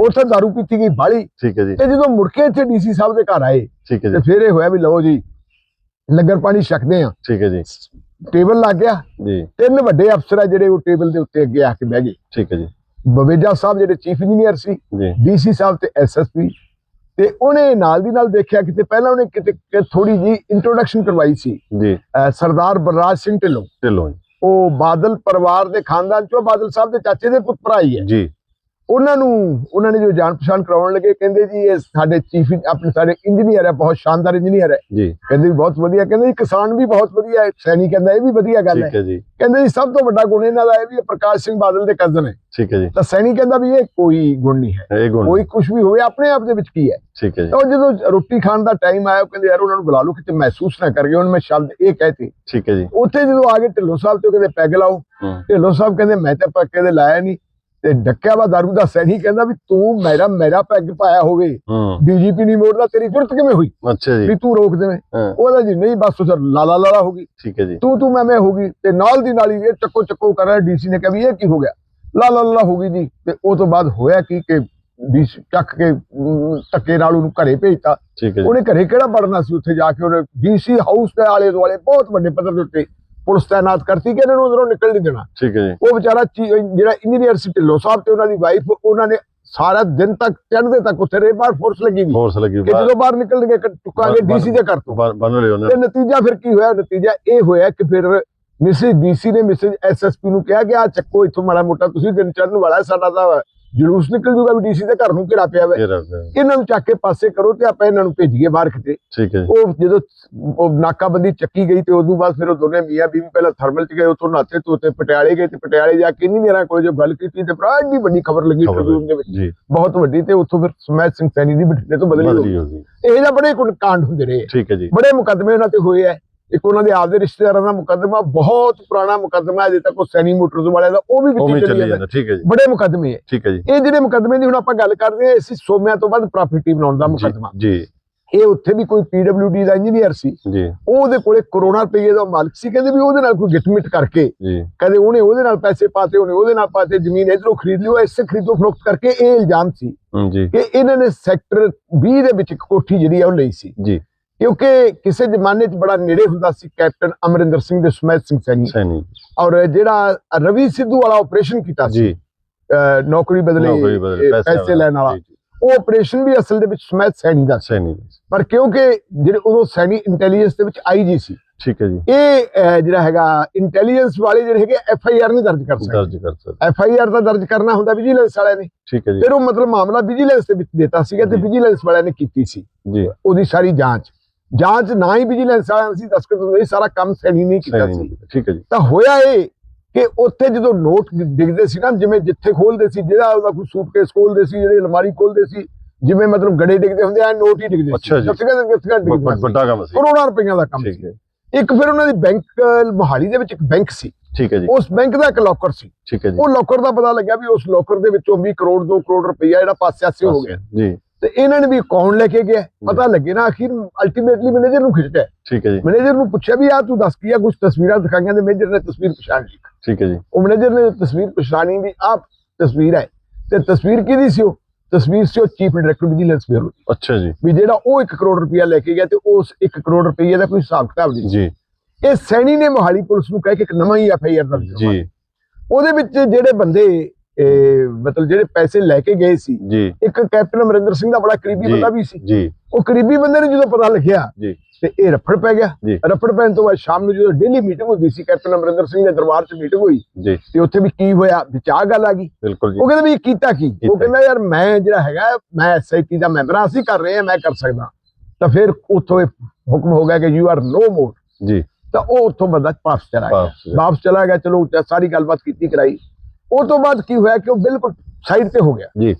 ਉੱਥੇ ਦਾਰੂ ਪੀਤੀ ਗਈ ਬਾਲੀ। ਠੀਕ ਹੈ ਜੀ। ਤੇ ਜਦੋਂ ਮੁੜ ਕੇ ਇੱਥੇ ਡੀਸੀ ਸਾਹਿਬ ਦੇ ਘਰ ਆਏ ਠੀਕ ਹੈ ਤੇ ਜੀ ਫਿਰ ਇਹ ਹੋਇਆ ਵੀ ਲਓ ਜੀ ਲੰਗਰ ਪਾਣੀ ਛਕਦੇ ਆ। ਠੀਕ ਹੈ ਜੀ। ਟੇਬਲ ਲੱਗ ਗਿਆ। ਜੀ। ਤਿੰਨ ਵੱਡੇ ਅਫਸਰ ਆ ਜਿਹੜੇ ਉਹ ਟੇਬਲ ਦੇ ਉੱਤੇ ਅੱਗੇ ਆ ਕੇ ਬਹਿ ਗਏ। ਠੀਕ ਹੈ ਜੀ। ਬਵੇਜਾ ਸਾਹਿਬ ਜਿਹੜੇ ਚੀਫ ਇੰਜੀਨੀਅਰ ਸੀ ਜੀ। ਡੀਸੀ ਸਾਹਿਬ ਤੇ ਐਸਐਸਪੀ ਤੇ ਉਹਨੇ ਨਾਲ ਦੀ ਨਾਲ ਦੇਖਿਆ ਕਿਤੇ ਪਹਿਲਾਂ ਉਹਨੇ ਕਿਤੇ ਥੋੜੀ ਜੀ ਇੰਟਰੋਡਕਸ਼ਨ ਕਰਵਾਈ ਸੀ। ਜੀ। ਸਰਦਾਰ ਬਲਰਾਜ ਸਿੰਘ ਢਿੱਲੋਂ। ਢਿੱਲੋਂ ਉਹ ਬਾਦਲ ਪਰਿਵਾਰ ਦੇ ਖਾਨਦਾਨ ਚੋਂ ਬਾਦਲ ਸਾਹਿਬ ਦੇ ਚਾਚੇ ਦੇ ਪੁੱਤ ਭਰਾ ਹੀ ਹੈ। ਜੀ। ਉਹਨਾਂ ਨੂੰ ਉਹਨਾਂ ਨੇ ਜੋ ਜਾਣ ਪਛਾਣ ਕਰਾਉਣ ਲੱਗੇ ਕਹਿੰਦੇ ਜੀ ਇਹ ਸਾਡੇ ਚੀਫ ਆਪਣੇ ਸਾਡੇ ਇੰਜੀਨੀਅਰ ਹੈ ਬਹੁਤ ਸ਼ਾਨਦਾਰ ਇੰਜੀਨੀਅਰ ਹੈ। ਜੀ। ਕਹਿੰਦੇ ਵੀ ਬਹੁਤ ਵਧੀਆ ਕਹਿੰਦੇ ਜੀ ਕਿਸਾਨ ਵੀ ਬਹੁਤ ਵਧੀਆ ਹੈ ਸੈਣੀ ਕਹਿੰਦਾ ਇਹ ਵੀ ਵਧੀਆ ਗੱਲ ਹੈ। ਠੀਕ ਹੈ ਜੀ। ਕਹਿੰਦੇ ਜੀ ਸਭ ਤੋਂ ਵੱਡਾ ਗੁਣ ਇਹਨਾਂ ਦਾ ਇਹ ਵੀ ਪ੍ਰਕਾਸ਼ ਸਿੰਘ ਬਾਦਲ ਦੇ ਕਜ਼ਨ ਹੈ ਠੀਕ ਹੈ ਜੀ। ਤਾਂ ਸੈਣੀ ਕਹਿੰਦਾ ਵੀ ਇਹ ਕੋਈ ਗੁਣ ਨਹੀਂ ਹੈ। ਕੋਈ ਕੁਝ ਵੀ ਹੋਵੇ ਆਪਣੇ ਆਪ ਦੇ ਵਿੱਚ ਕੀ ਹੈ? ਠੀਕ ਹੈ ਜੀ। ਤਾਂ ਜਦੋਂ ਰੋਟੀ ਖਾਣ ਦਾ ਟਾਈਮ ਆਇਆ ਉਹ ਕਹਿੰਦੇ ਯਾਰ ਉਹਨਾਂ ਨੂੰ ਬੁਲਾ ਲਓ ਕਿਤੇ ਮਹਿਸੂਸ ਨਾ ਕਰਗੇ ਉਹਨਾਂ ਮੈਂ ਸ਼ਬਦ ਇਹ ਕਹਤੇ ਠੀਕ ਹੈ ਜੀ। ਉੱਥੇ ਜਦੋਂ ਆ ਗਏ ਢਿੱਲੋਂ ਸਾਹਿਬ ਤੇ ਕਹਿੰਦੇ ਪੈਗ ਲਾਓ। ਢਿੱਲੋਂ ਸਾਹਿਬ ਕਹਿੰਦੇ ਮੈਂ ਤਾਂ ਪੱਕੇ ਦੇ ਲਾਇਆ ਨਹੀਂ। ਤੇ ਡੱਕਿਆ ਵਾ ਦਾਰੂ ਦਾ ਸੈਣੀ ਕਹਿੰਦਾ ਵੀ ਤੂੰ ਮੇਰਾ ਮੇਰਾ ਪੈਗ ਪਾਇਆ ਹੋਵੇ। ਡੀਜੀਪੀ ਨਹੀਂ ਮੋੜਦਾ ਤੇਰੀ ਜ਼ਰੂਰਤ ਕਿਵੇਂ ਹੋਈ? ਅੱਛਾ ਜੀ। ਵੀ ਤੂੰ ਰੋਕ ਦੇਵੇਂ। ਉਹਦਾ ਜੀ ਨਹੀਂ ਬਸ ਉਹ ਲਾਲਾ ਲਾਲਾ ਹੋ ਗਈ। ਠੀਕ ਹੈ ਜੀ। ਤੂੰ ਤੂੰ ਮੈਂ ਮੈਂ ਹੋ ਗਈ। ਤੇ ਨਾਲ ਦੀ ਨਾਲ ਹੀ ਇਹ ਚੱਕੋ ਚੱਕੋ ਕਰ ਰਿਹਾ ਡੀਸੀ ਨੇ ਕਿਹਾ ਵੀ ਇਹ ਕੀ ਹੋ ਗਿਆ? ਲਾਲਾ ਲਾਲਾ ਹੋ ਗਈ ਜੀ। ਤੇ ਉਹ ਤੋਂ ਬਾਅਦ ਹੋਇਆ ਕੀ ਕਿ ਡੀਸੀ ਚੱਕ ਕੇ ਧੱਕੇ ਨਾਲ ਉਹਨੂੰ ਘਰੇ ਭੇਜਤਾ। ਉਹਨੇ ਘਰੇ ਕਿਹੜਾ ਪੜਨਾ ਸੀ ਉੱਥੇ ਜਾ ਕੇ? ਉਹਨੇ ਡੀਸੀ ਹਾਊਸ ਦੇ ਆਲੇ ਦੁਆਲੇ ਬਹੁਤ ਵੱਡੇ ਪੱਧਰ ਦੇ ਉੱਤੇ ਪੁਲਿਸ ਤਾਇਨਾਤ ਕਰਤੀ ਕਿ ਇਹਨਾਂ ਨੂੰ ਉਧਰੋਂ ਨਿਕਲ ਨਹੀਂ ਦੇਣਾ। ਠੀਕ ਹੈ ਜੀ। ਉਹ ਵਿਚਾਰਾ ਜਿਹੜਾ ਇੰਜੀਨੀਅਰ ਸੀ ਢਿੱਲੋਂ ਸਾਹਿਬ ਤੇ ਉਹਨਾਂ ਦੀ ਵਾਈਫ ਉਹਨਾਂ ਨੇ ਸਾਰਾ ਦਿਨ ਤੱਕ ਚੜ੍ਹਦੇ ਤੱਕ ਉੱਥੇ ਰਹੇ ਬਾਹਰ ਫੋਰਸ ਲੱਗੀ ਵੀ। ਫੋਰਸ ਲੱਗੀ ਕਿ ਜਦੋਂ ਬਾਹਰ ਨਿਕਲਣਗੇ ਬਾਹਰ- ਡੀਸੀ ਦੇ ਘਰ ਤੋਂ। ਬਣ ਲਿਓ ਤੇ ਨਤੀਜਾ ਫਿਰ ਕੀ ਹੋਇਆ? ਨਤੀਜਾ ਇਹ ਹੋਇਆ ਕਿ ਫਿਰ ਮਿਸਿਸ ਡੀਸੀ ਨੇ ਮਿਸਿਸ ਐਸਐਸਪੀ ਨੂੰ ਕਿਹਾ ਕਿ ਆ ਚੱਕੋ ਇੱਥੋਂ ਮਾੜਾ ਮੋਟਾ ਤੁਸੀਂ ਦਿਨ ਚੜਨ ਵਾਲਾ ਸਾਡਾ ਤਾਂ ਜਲੂਸ ਨਿਕਲ ਜੂਗਾ ਵੀ ਡੀਸੀ ਦੇ ਘਰ ਨੂੰ ਘਿਰਾ ਪਿਆ ਦਿਓ। ਇਹਨਾਂ ਨੂੰ ਚੱਕ ਕੇ ਪਾਸੇ ਕਰੋ ਤੇ ਆਪਾਂ ਇਹਨਾਂ ਨੂੰ ਭੇਜੀਏ ਬਾਹਰ ਕਿਤੇ। ਠੀਕ ਹੈ ਜੀ। ਉਹ ਜਦੋਂ ਉਹ ਨਾਕਾਬੰਦੀ ਚੱਕੀ ਗਈ ਤੇ ਉਦੋਂ ਬਾਅਦ ਫਿਰ ਉਹ ਦੋਨੇ ਮੀਆਂ ਬੀਵੀ ਪਹਿਲਾਂ ਥਰਮਲ ਚ ਗਏ ਉੱਥੋਂ ਨਾਤੇ ਧੋਤੇ ਪਟਿਆਲੇ ਗਏ ਤੇ ਪਟਿਆਲੇ ਜਾ ਕੇ ਇੰਜੀਨੀਅਰਾਂ ਕੋਲ ਜੋ ਗੱਲ ਕੀਤੀ ਤੇ ਬੜਾ ਏਡੀ ਵੱਡੀ ਖਬਰ ਲੱਗੀ ਟ੍ਰਿਬਿਊਨ ਦੇ ਵਿੱਚ। ਜੀ। ਬਹੁਤ ਵੱਡੀ ਤੇ ਉੱਥੋਂ ਫਿਰ ਸਮੈਤ ਸਿੰਘ ਸੈਣੀ ਦੀ ਬਠਿੰਡੇ ਤੋਂ ਬਦਲੀ ਹੋ ਗਈ। ਇਹ ਜਿਹਾ ਬੜੇ ਕਾਂਡ ਹੁੰਦੇ ਰਹੇ। ਠੀਕ ਹੈ ਜੀ। ਬੜੇ ਮੁਕੱਦਮੇ ਉਹਨਾਂ ਤੇ ਹੋਏ ਆ। ਇੱਕ ਉਹਨਾਂ ਦੇ ਆਪਦੇ ਰਿਸ਼ਤੇਦਾਰਾਂ ਦਾ ਮੁਕੱਦਮਾ ਬਹੁਤ ਪੁਰਾਣਾ ਮੁਕੱਦਮਾ ਹੈ ਅਜੇ ਤੱਕ ਉਹ ਸੈਣੀ ਮੋਟਰਸ ਵਾਲਿਆਂ ਦਾ ਉਹ ਵੀ ਵਿੱਚ ਚੱਲੀ ਜਾਂਦਾ। ਠੀਕ ਹੈ ਜੀ। ਬੜੇ ਮੁਕੱਦਮੇ ਹੈ। ਠੀਕ ਹੈ ਜੀ। ਇਹ ਜਿਹੜੇ ਮੁਕੱਦਮੇ ਦੀ ਹੁਣ ਆਪਾਂ ਗੱਲ ਕਰਦੇ ਹਾਂ ਇਸ ਸੋਮਿਆਂ ਤੋਂ ਬਾਅਦ ਪ੍ਰਾਪਰਟੀ ਬਣਾਉਣ ਦਾ ਮੁਕੱਦਮਾ। ਜੀ। ਇਹ ਉੱਥੇ ਵੀ ਕੋਈ ਪੀਡਬਲਯੂਡੀ ਦਾ ਇੰਜੀਨੀਅਰ ਸੀ। ਜੀ। ਉਹ ਉਹਦੇ ਕੋਲੇ ਕਰੋੜਾਂ ਰੁਪਏ ਦਾ ਮਾਲਕ ਸੀ। ਕਹਿੰਦੇ ਵੀ ਉਹਦੇ ਨਾਲ ਕੋਈ ਗਿਟਮਿਟ ਕਰਕੇ ਜੀ। ਕਦੇ ਉਹਨੇ ਉਹਦੇ ਨਾਲ ਪੈਸੇ ਪਾਤੇ ਉਹਨੇ ਉਹਦੇ ਨਾਲ ਪਾਤੇ ਜ਼ਮੀਨ ਇਧਰੋਂ ਖਰੀਦ ਲਈ ਉਹ ਇਸੇ ਖਰੀਦੋ ਫਰੋਖਤ ਕਰਕੇ ਇਹ ਇਲਜ਼ਾਮ ਸੀ ਜੀ। ਕਿ ਇਹਨਾਂ ਨੇ ਸੈਕਟਰ 20 ਦੇ ਵਿੱਚ ਇੱਕ ਕੋਠੀ ਜਿਹੜੀ ਆ ਉਹ ਲਈ ਸੀ। ਜੀ। ਕਿਉਂਕਿ ਕਿਸੇ ਜ਼ਮਾਨੇ 'ਚ ਬੜਾ ਨੇੜੇ ਹੁੰਦਾ ਸੀ ਕੈਪਟਨ ਅਮਰਿੰਦਰ ਸਿੰਘ ਦੇ ਸੁਮੇਧ ਸਿੰਘ ਸੈਣੀ। ਸੈਣੀ। ਔਰ ਜਿਹੜਾ ਰਵੀ ਸਿੱਧੂ ਵਾਲਾ ਆਪਰੇਸ਼ਨ ਕੀਤਾ ਸੀ ਨੌਕਰੀ ਬਦਲੇ ਪੈਸੇ ਲੈਣ ਵਾਲਾ। ਉਹ ਆਪਰੇਸ਼ਨ ਵੀ ਅਸਲ ਦੇ ਵਿੱਚ ਸੁਮੇਧ ਸੈਣੀ ਦਾ ਸੈਣੀ ਪਰ ਕਿਉਂਕਿ ਜਿਹੜੇ ਉਦੋਂ ਸੈਣੀ ਇੰਟੈਲੀਜੈਂਸ ਦੇ ਵਿੱਚ ਆਈਜੀ ਸੀ ਠੀਕ ਹੈ ਜੀ। ਇਹ ਜਿਹੜਾ ਹੈਗਾ ਇੰਟੈਲੀਜੈਂਸ ਵਾਲੇ ਜਿਹੜੇ ਹੈਗੇ ਐਫ ਆਈ ਆਰ ਨਹੀਂ ਦਰਜ ਕਰ ਸਕਦੇ। ਦਰਜ ਕਰ ਸਕਦੇ। ਐਫ ਆਈ ਆਰ ਦਾ ਦਰਜ ਕਰਨਾ ਹੁੰਦਾ ਵਿਜੀਲੈਂਸ ਵਾਲਿਆਂ ਨੇ। ਠੀਕ ਹੈ ਜੀ। ਫਿਰ ਉਹ ਮਤਲਬ ਮਾਮਲਾ ਵਿਜੀਲੈਂਸ ਦੇ ਵਿੱਚ ਦਿੱਤਾ ਸੀਗਾ ਤੇ। ਵਿਜੀਲੈਂਸ ਵਾਲਿਆਂ ਨੇ ਕੀਤੀ ਸੀ। ਜੀ। ਉਹਦੀ ਸਾਰੀ ਜਾਂਚ। ਜਾਂਚ ਨਾ ਹੀ ਵਿਜੀਲੈਂਸ ਵਾਲਿਆਂ ਨੇ ਸੀ ਹੁੰਦੇ ਸੀ ਸਾਰਾ ਕੰਮ ਸੈਣੀ ਨਹੀਂ ਕੀਤਾ ਸੀ। ਠੀਕ ਹੈ ਜੀ। ਤਾਂ ਹੋਇਆ ਇਹ ਕਿ ਉੱਥੇ ਜਦੋਂ ਨੋਟ ਡਿੱਗਦੇ ਸੀ ਨਾ ਜਿਵੇਂ ਜਿੱਥੇ ਖੋਲਦੇ ਸੀ ਜਿਹੜਾ ਉਹਦਾ ਕੋਈ ਸੂਟਕੇਸ ਖੋਲਦੇ ਸੀ ਜਿਹੜੀ ਅਲਮਾਰੀ ਖੋਲਦੇ ਸੀ ਜਿਵੇਂ ਮਤਲਬ ਗੜੇ ਡਿੱਗਦੇ ਹੁੰਦੇ ਆ ਨੋਟ ਹੀ ਡਿੱਗਦੇ ਅੱਛਾ ਜੀ। ਗੱਤਕਾ ਗੱਤਕਾ ਵ- ਡਿੱਗਦਾ ਸੀ। ਵੱਡਾ ਕੰਮ ਸੀ। ਕਰੋੜਾਂ ਰੁਪਈਆਂ ਦਾ ਕੰਮ ਸੀ। ਇੱਕ ਫਿਰ ਉਹਨਾਂ ਦੀ ਬੈਂਕ ਮੋਹਾਲੀ ਦੇ ਵਿੱਚ ਇੱਕ ਬੈਂਕ ਸੀ। ਠੀਕ ਹੈ ਜੀ। ਉਸ ਬੈਂਕ ਦਾ ਇੱਕ ਲੋਕਰ ਸੀ। ਠੀਕ ਹੈ ਜੀ। ਉਹ ਲੋਕਰ ਦਾ ਪਤਾ ਲੱਗਿਆ ਵੀ ਉਸ ਲੋਕਰ ਦੇ ਵਿੱਚੋਂ 20 ਕਰੋੜ 2 ਕਰੋੜ ਰੁਪਈਆ ਜਿਹੜਾ ਪਾਸੇ ਆਸੇ ਹੋ ਗਿਆ। ਜੀ। ਤੇ ਇਹਨਾਂ ਨੇ ਵੀ ਕੌਣ ਲੈ ਕੇ ਗਿਆ? ਪਤਾ ਲੱਗੇ ਨਾ ਆਖਿਰ ਅਲਟੀਮੇਟਲੀ ਮੈਨੇਜਰ ਨੂੰ ਖਿੱਚਿਆ ਠੀਕ ਹੈ ਜੀ। ਮੈਨੇਜਰ ਨੂੰ ਪੁੱਛਿਆ ਵੀ ਆ ਤੂੰ ਦੱਸ ਕੀ ਆ? ਕੁਝ ਤਸਵੀਰਾਂ ਦਿਖਾਈਆਂ ਤੇ ਮੈਨੇਜਰ ਨੇ ਤਸਵੀਰ ਪਛਾਣ ਲਈ। ਠੀਕ ਹੈ ਜੀ। ਉਹ ਮੈਨੇਜਰ ਨੇ ਤਸਵੀਰ ਪਛਾਣੀ ਵੀ ਆਹ ਤਸਵੀਰ ਹੈ। ਤੇ ਤਸਵੀਰ ਕਿਹਦੀ ਸੀ ਉਹ? ਤਸਵੀਰ ਸੀ ਉਹ ਚੀਫ ਡਾਇਰੈਕਟਰ ਵਿਜੀਲੈਂਸ ਬਿਊਰੋ ਅੱਛਾ ਜੀ। ਵੀ ਜਿਹੜਾ ਉਹ 1 ਕਰੋੜ ਰੁਪਇਆ ਲੈ ਕੇ ਗਿਆ ਤੇ ਉਸ 1 ਕਰੋੜ ਰੁਪਏ ਦਾ ਕੋਈ ਹਿਸਾਬ ਕਿਤਾਬ ਨਹੀਂ ਜੀ। ਇਹ ਸੈਣੀ ਨੇ ਮੋਹਾਲੀ ਪੁਲਿਸ ਨੂੰ ਕਹਿ ਕੇ ਇੱਕ ਨਵਾਂ ਹੀ ਐਫ ਆਈ ਆਰ ਦਰਜ ਕਰਵਾਇਆ। ਜੀ। ਉਹਦੇ ਵਿੱਚ ਜਿਹੜੇ ਬੰਦੇ ਇਹ, ਮਤਲਬ ਜਿਹੜੇ ਪੈਸੇ ਲੈ ਕੇ ਗਏ ਸੀ ਇੱਕ ਕੈਪਟਨ ਅਮਰਿੰਦਰ ਸਿੰਘ ਦਾ ਬੜਾ ਕਰੀਬੀ। ਬੰਦਾ ਵੀ ਸੀ। ਜੀ। ਉਹ ਕਰੀਬੀ ਬੰਦੇ ਨੂੰ ਜਦੋਂ ਪਤਾ ਲੱਗਿਆ ਜੀ। ਤੇ ਇਹ ਰਫੜ ਪੈ ਗਿਆ। ਰਫੜ ਪੈਣ ਤੋਂ ਬਾਅਦ ਸ਼ਾਮ ਨੂੰ ਜਦੋਂ ਡੇਲੀ ਮੀਟਿੰਗ ਹੁੰਦੀ ਸੀ ਕੈਪਟਨ ਅਮਰਿੰਦਰ ਸਿੰਘ ਦੇ ਦਰਬਾਰ 'ਚ ਮੀਟਿੰਗ ਹੋਈ ਤੇ ਉੱਥੇ ਵੀ ਕੀ ਹੋਇਆ ਵਿਚਾਰ ਗੱਲ ਆ ਗਈ। ਉਹ ਕਹਿੰਦਾ ਵੀ ਕੀਤਾ ਕੀ? ਉਹ। ਕਹਿੰਦਾ ਯਾਰ ਮੈਂ ਜਿਹੜਾ ਹੈਗਾ ਮੈਂ ਐਸਆਈਟੀ ਦਾ ਮੈਂਬਰ ਹਾਂ ਅਸੀਂ ਕਰ ਰਹੇ ਹਾਂ ਮੈਂ ਕਰ ਸਕਦਾ। ਤਾਂ ਫਿਰ ਉੱਥੋਂ ਇਹ ਹੁਕਮ ਹੋ ਗਿਆ ਕਿ ਯੂ ਆਰ ਨੋ ਮੋਰ ਜੀ। ਤਾਂ ਉਹ ਉੱਥੋਂ ਬੰਦਾ ਵਾਪਸ ਚਲਾ ਗਿਆ। ਵਾਪਸ ਚਲਾ ਗਿਆ। ਚਲੋ ਸਾਰੀ ਗੱਲਬਾਤ ਕੀਤੀ ਕਰਾਈ। ਉਹ ਤੋਂ ਬਾਅਦ ਕੀ ਹੋਇਆ ਕਿ ਉਹ ਬਿਲਕੁਲ ਸਾਈਡ ਤੇ ਹੋ ਗਿਆ। ਜੀ।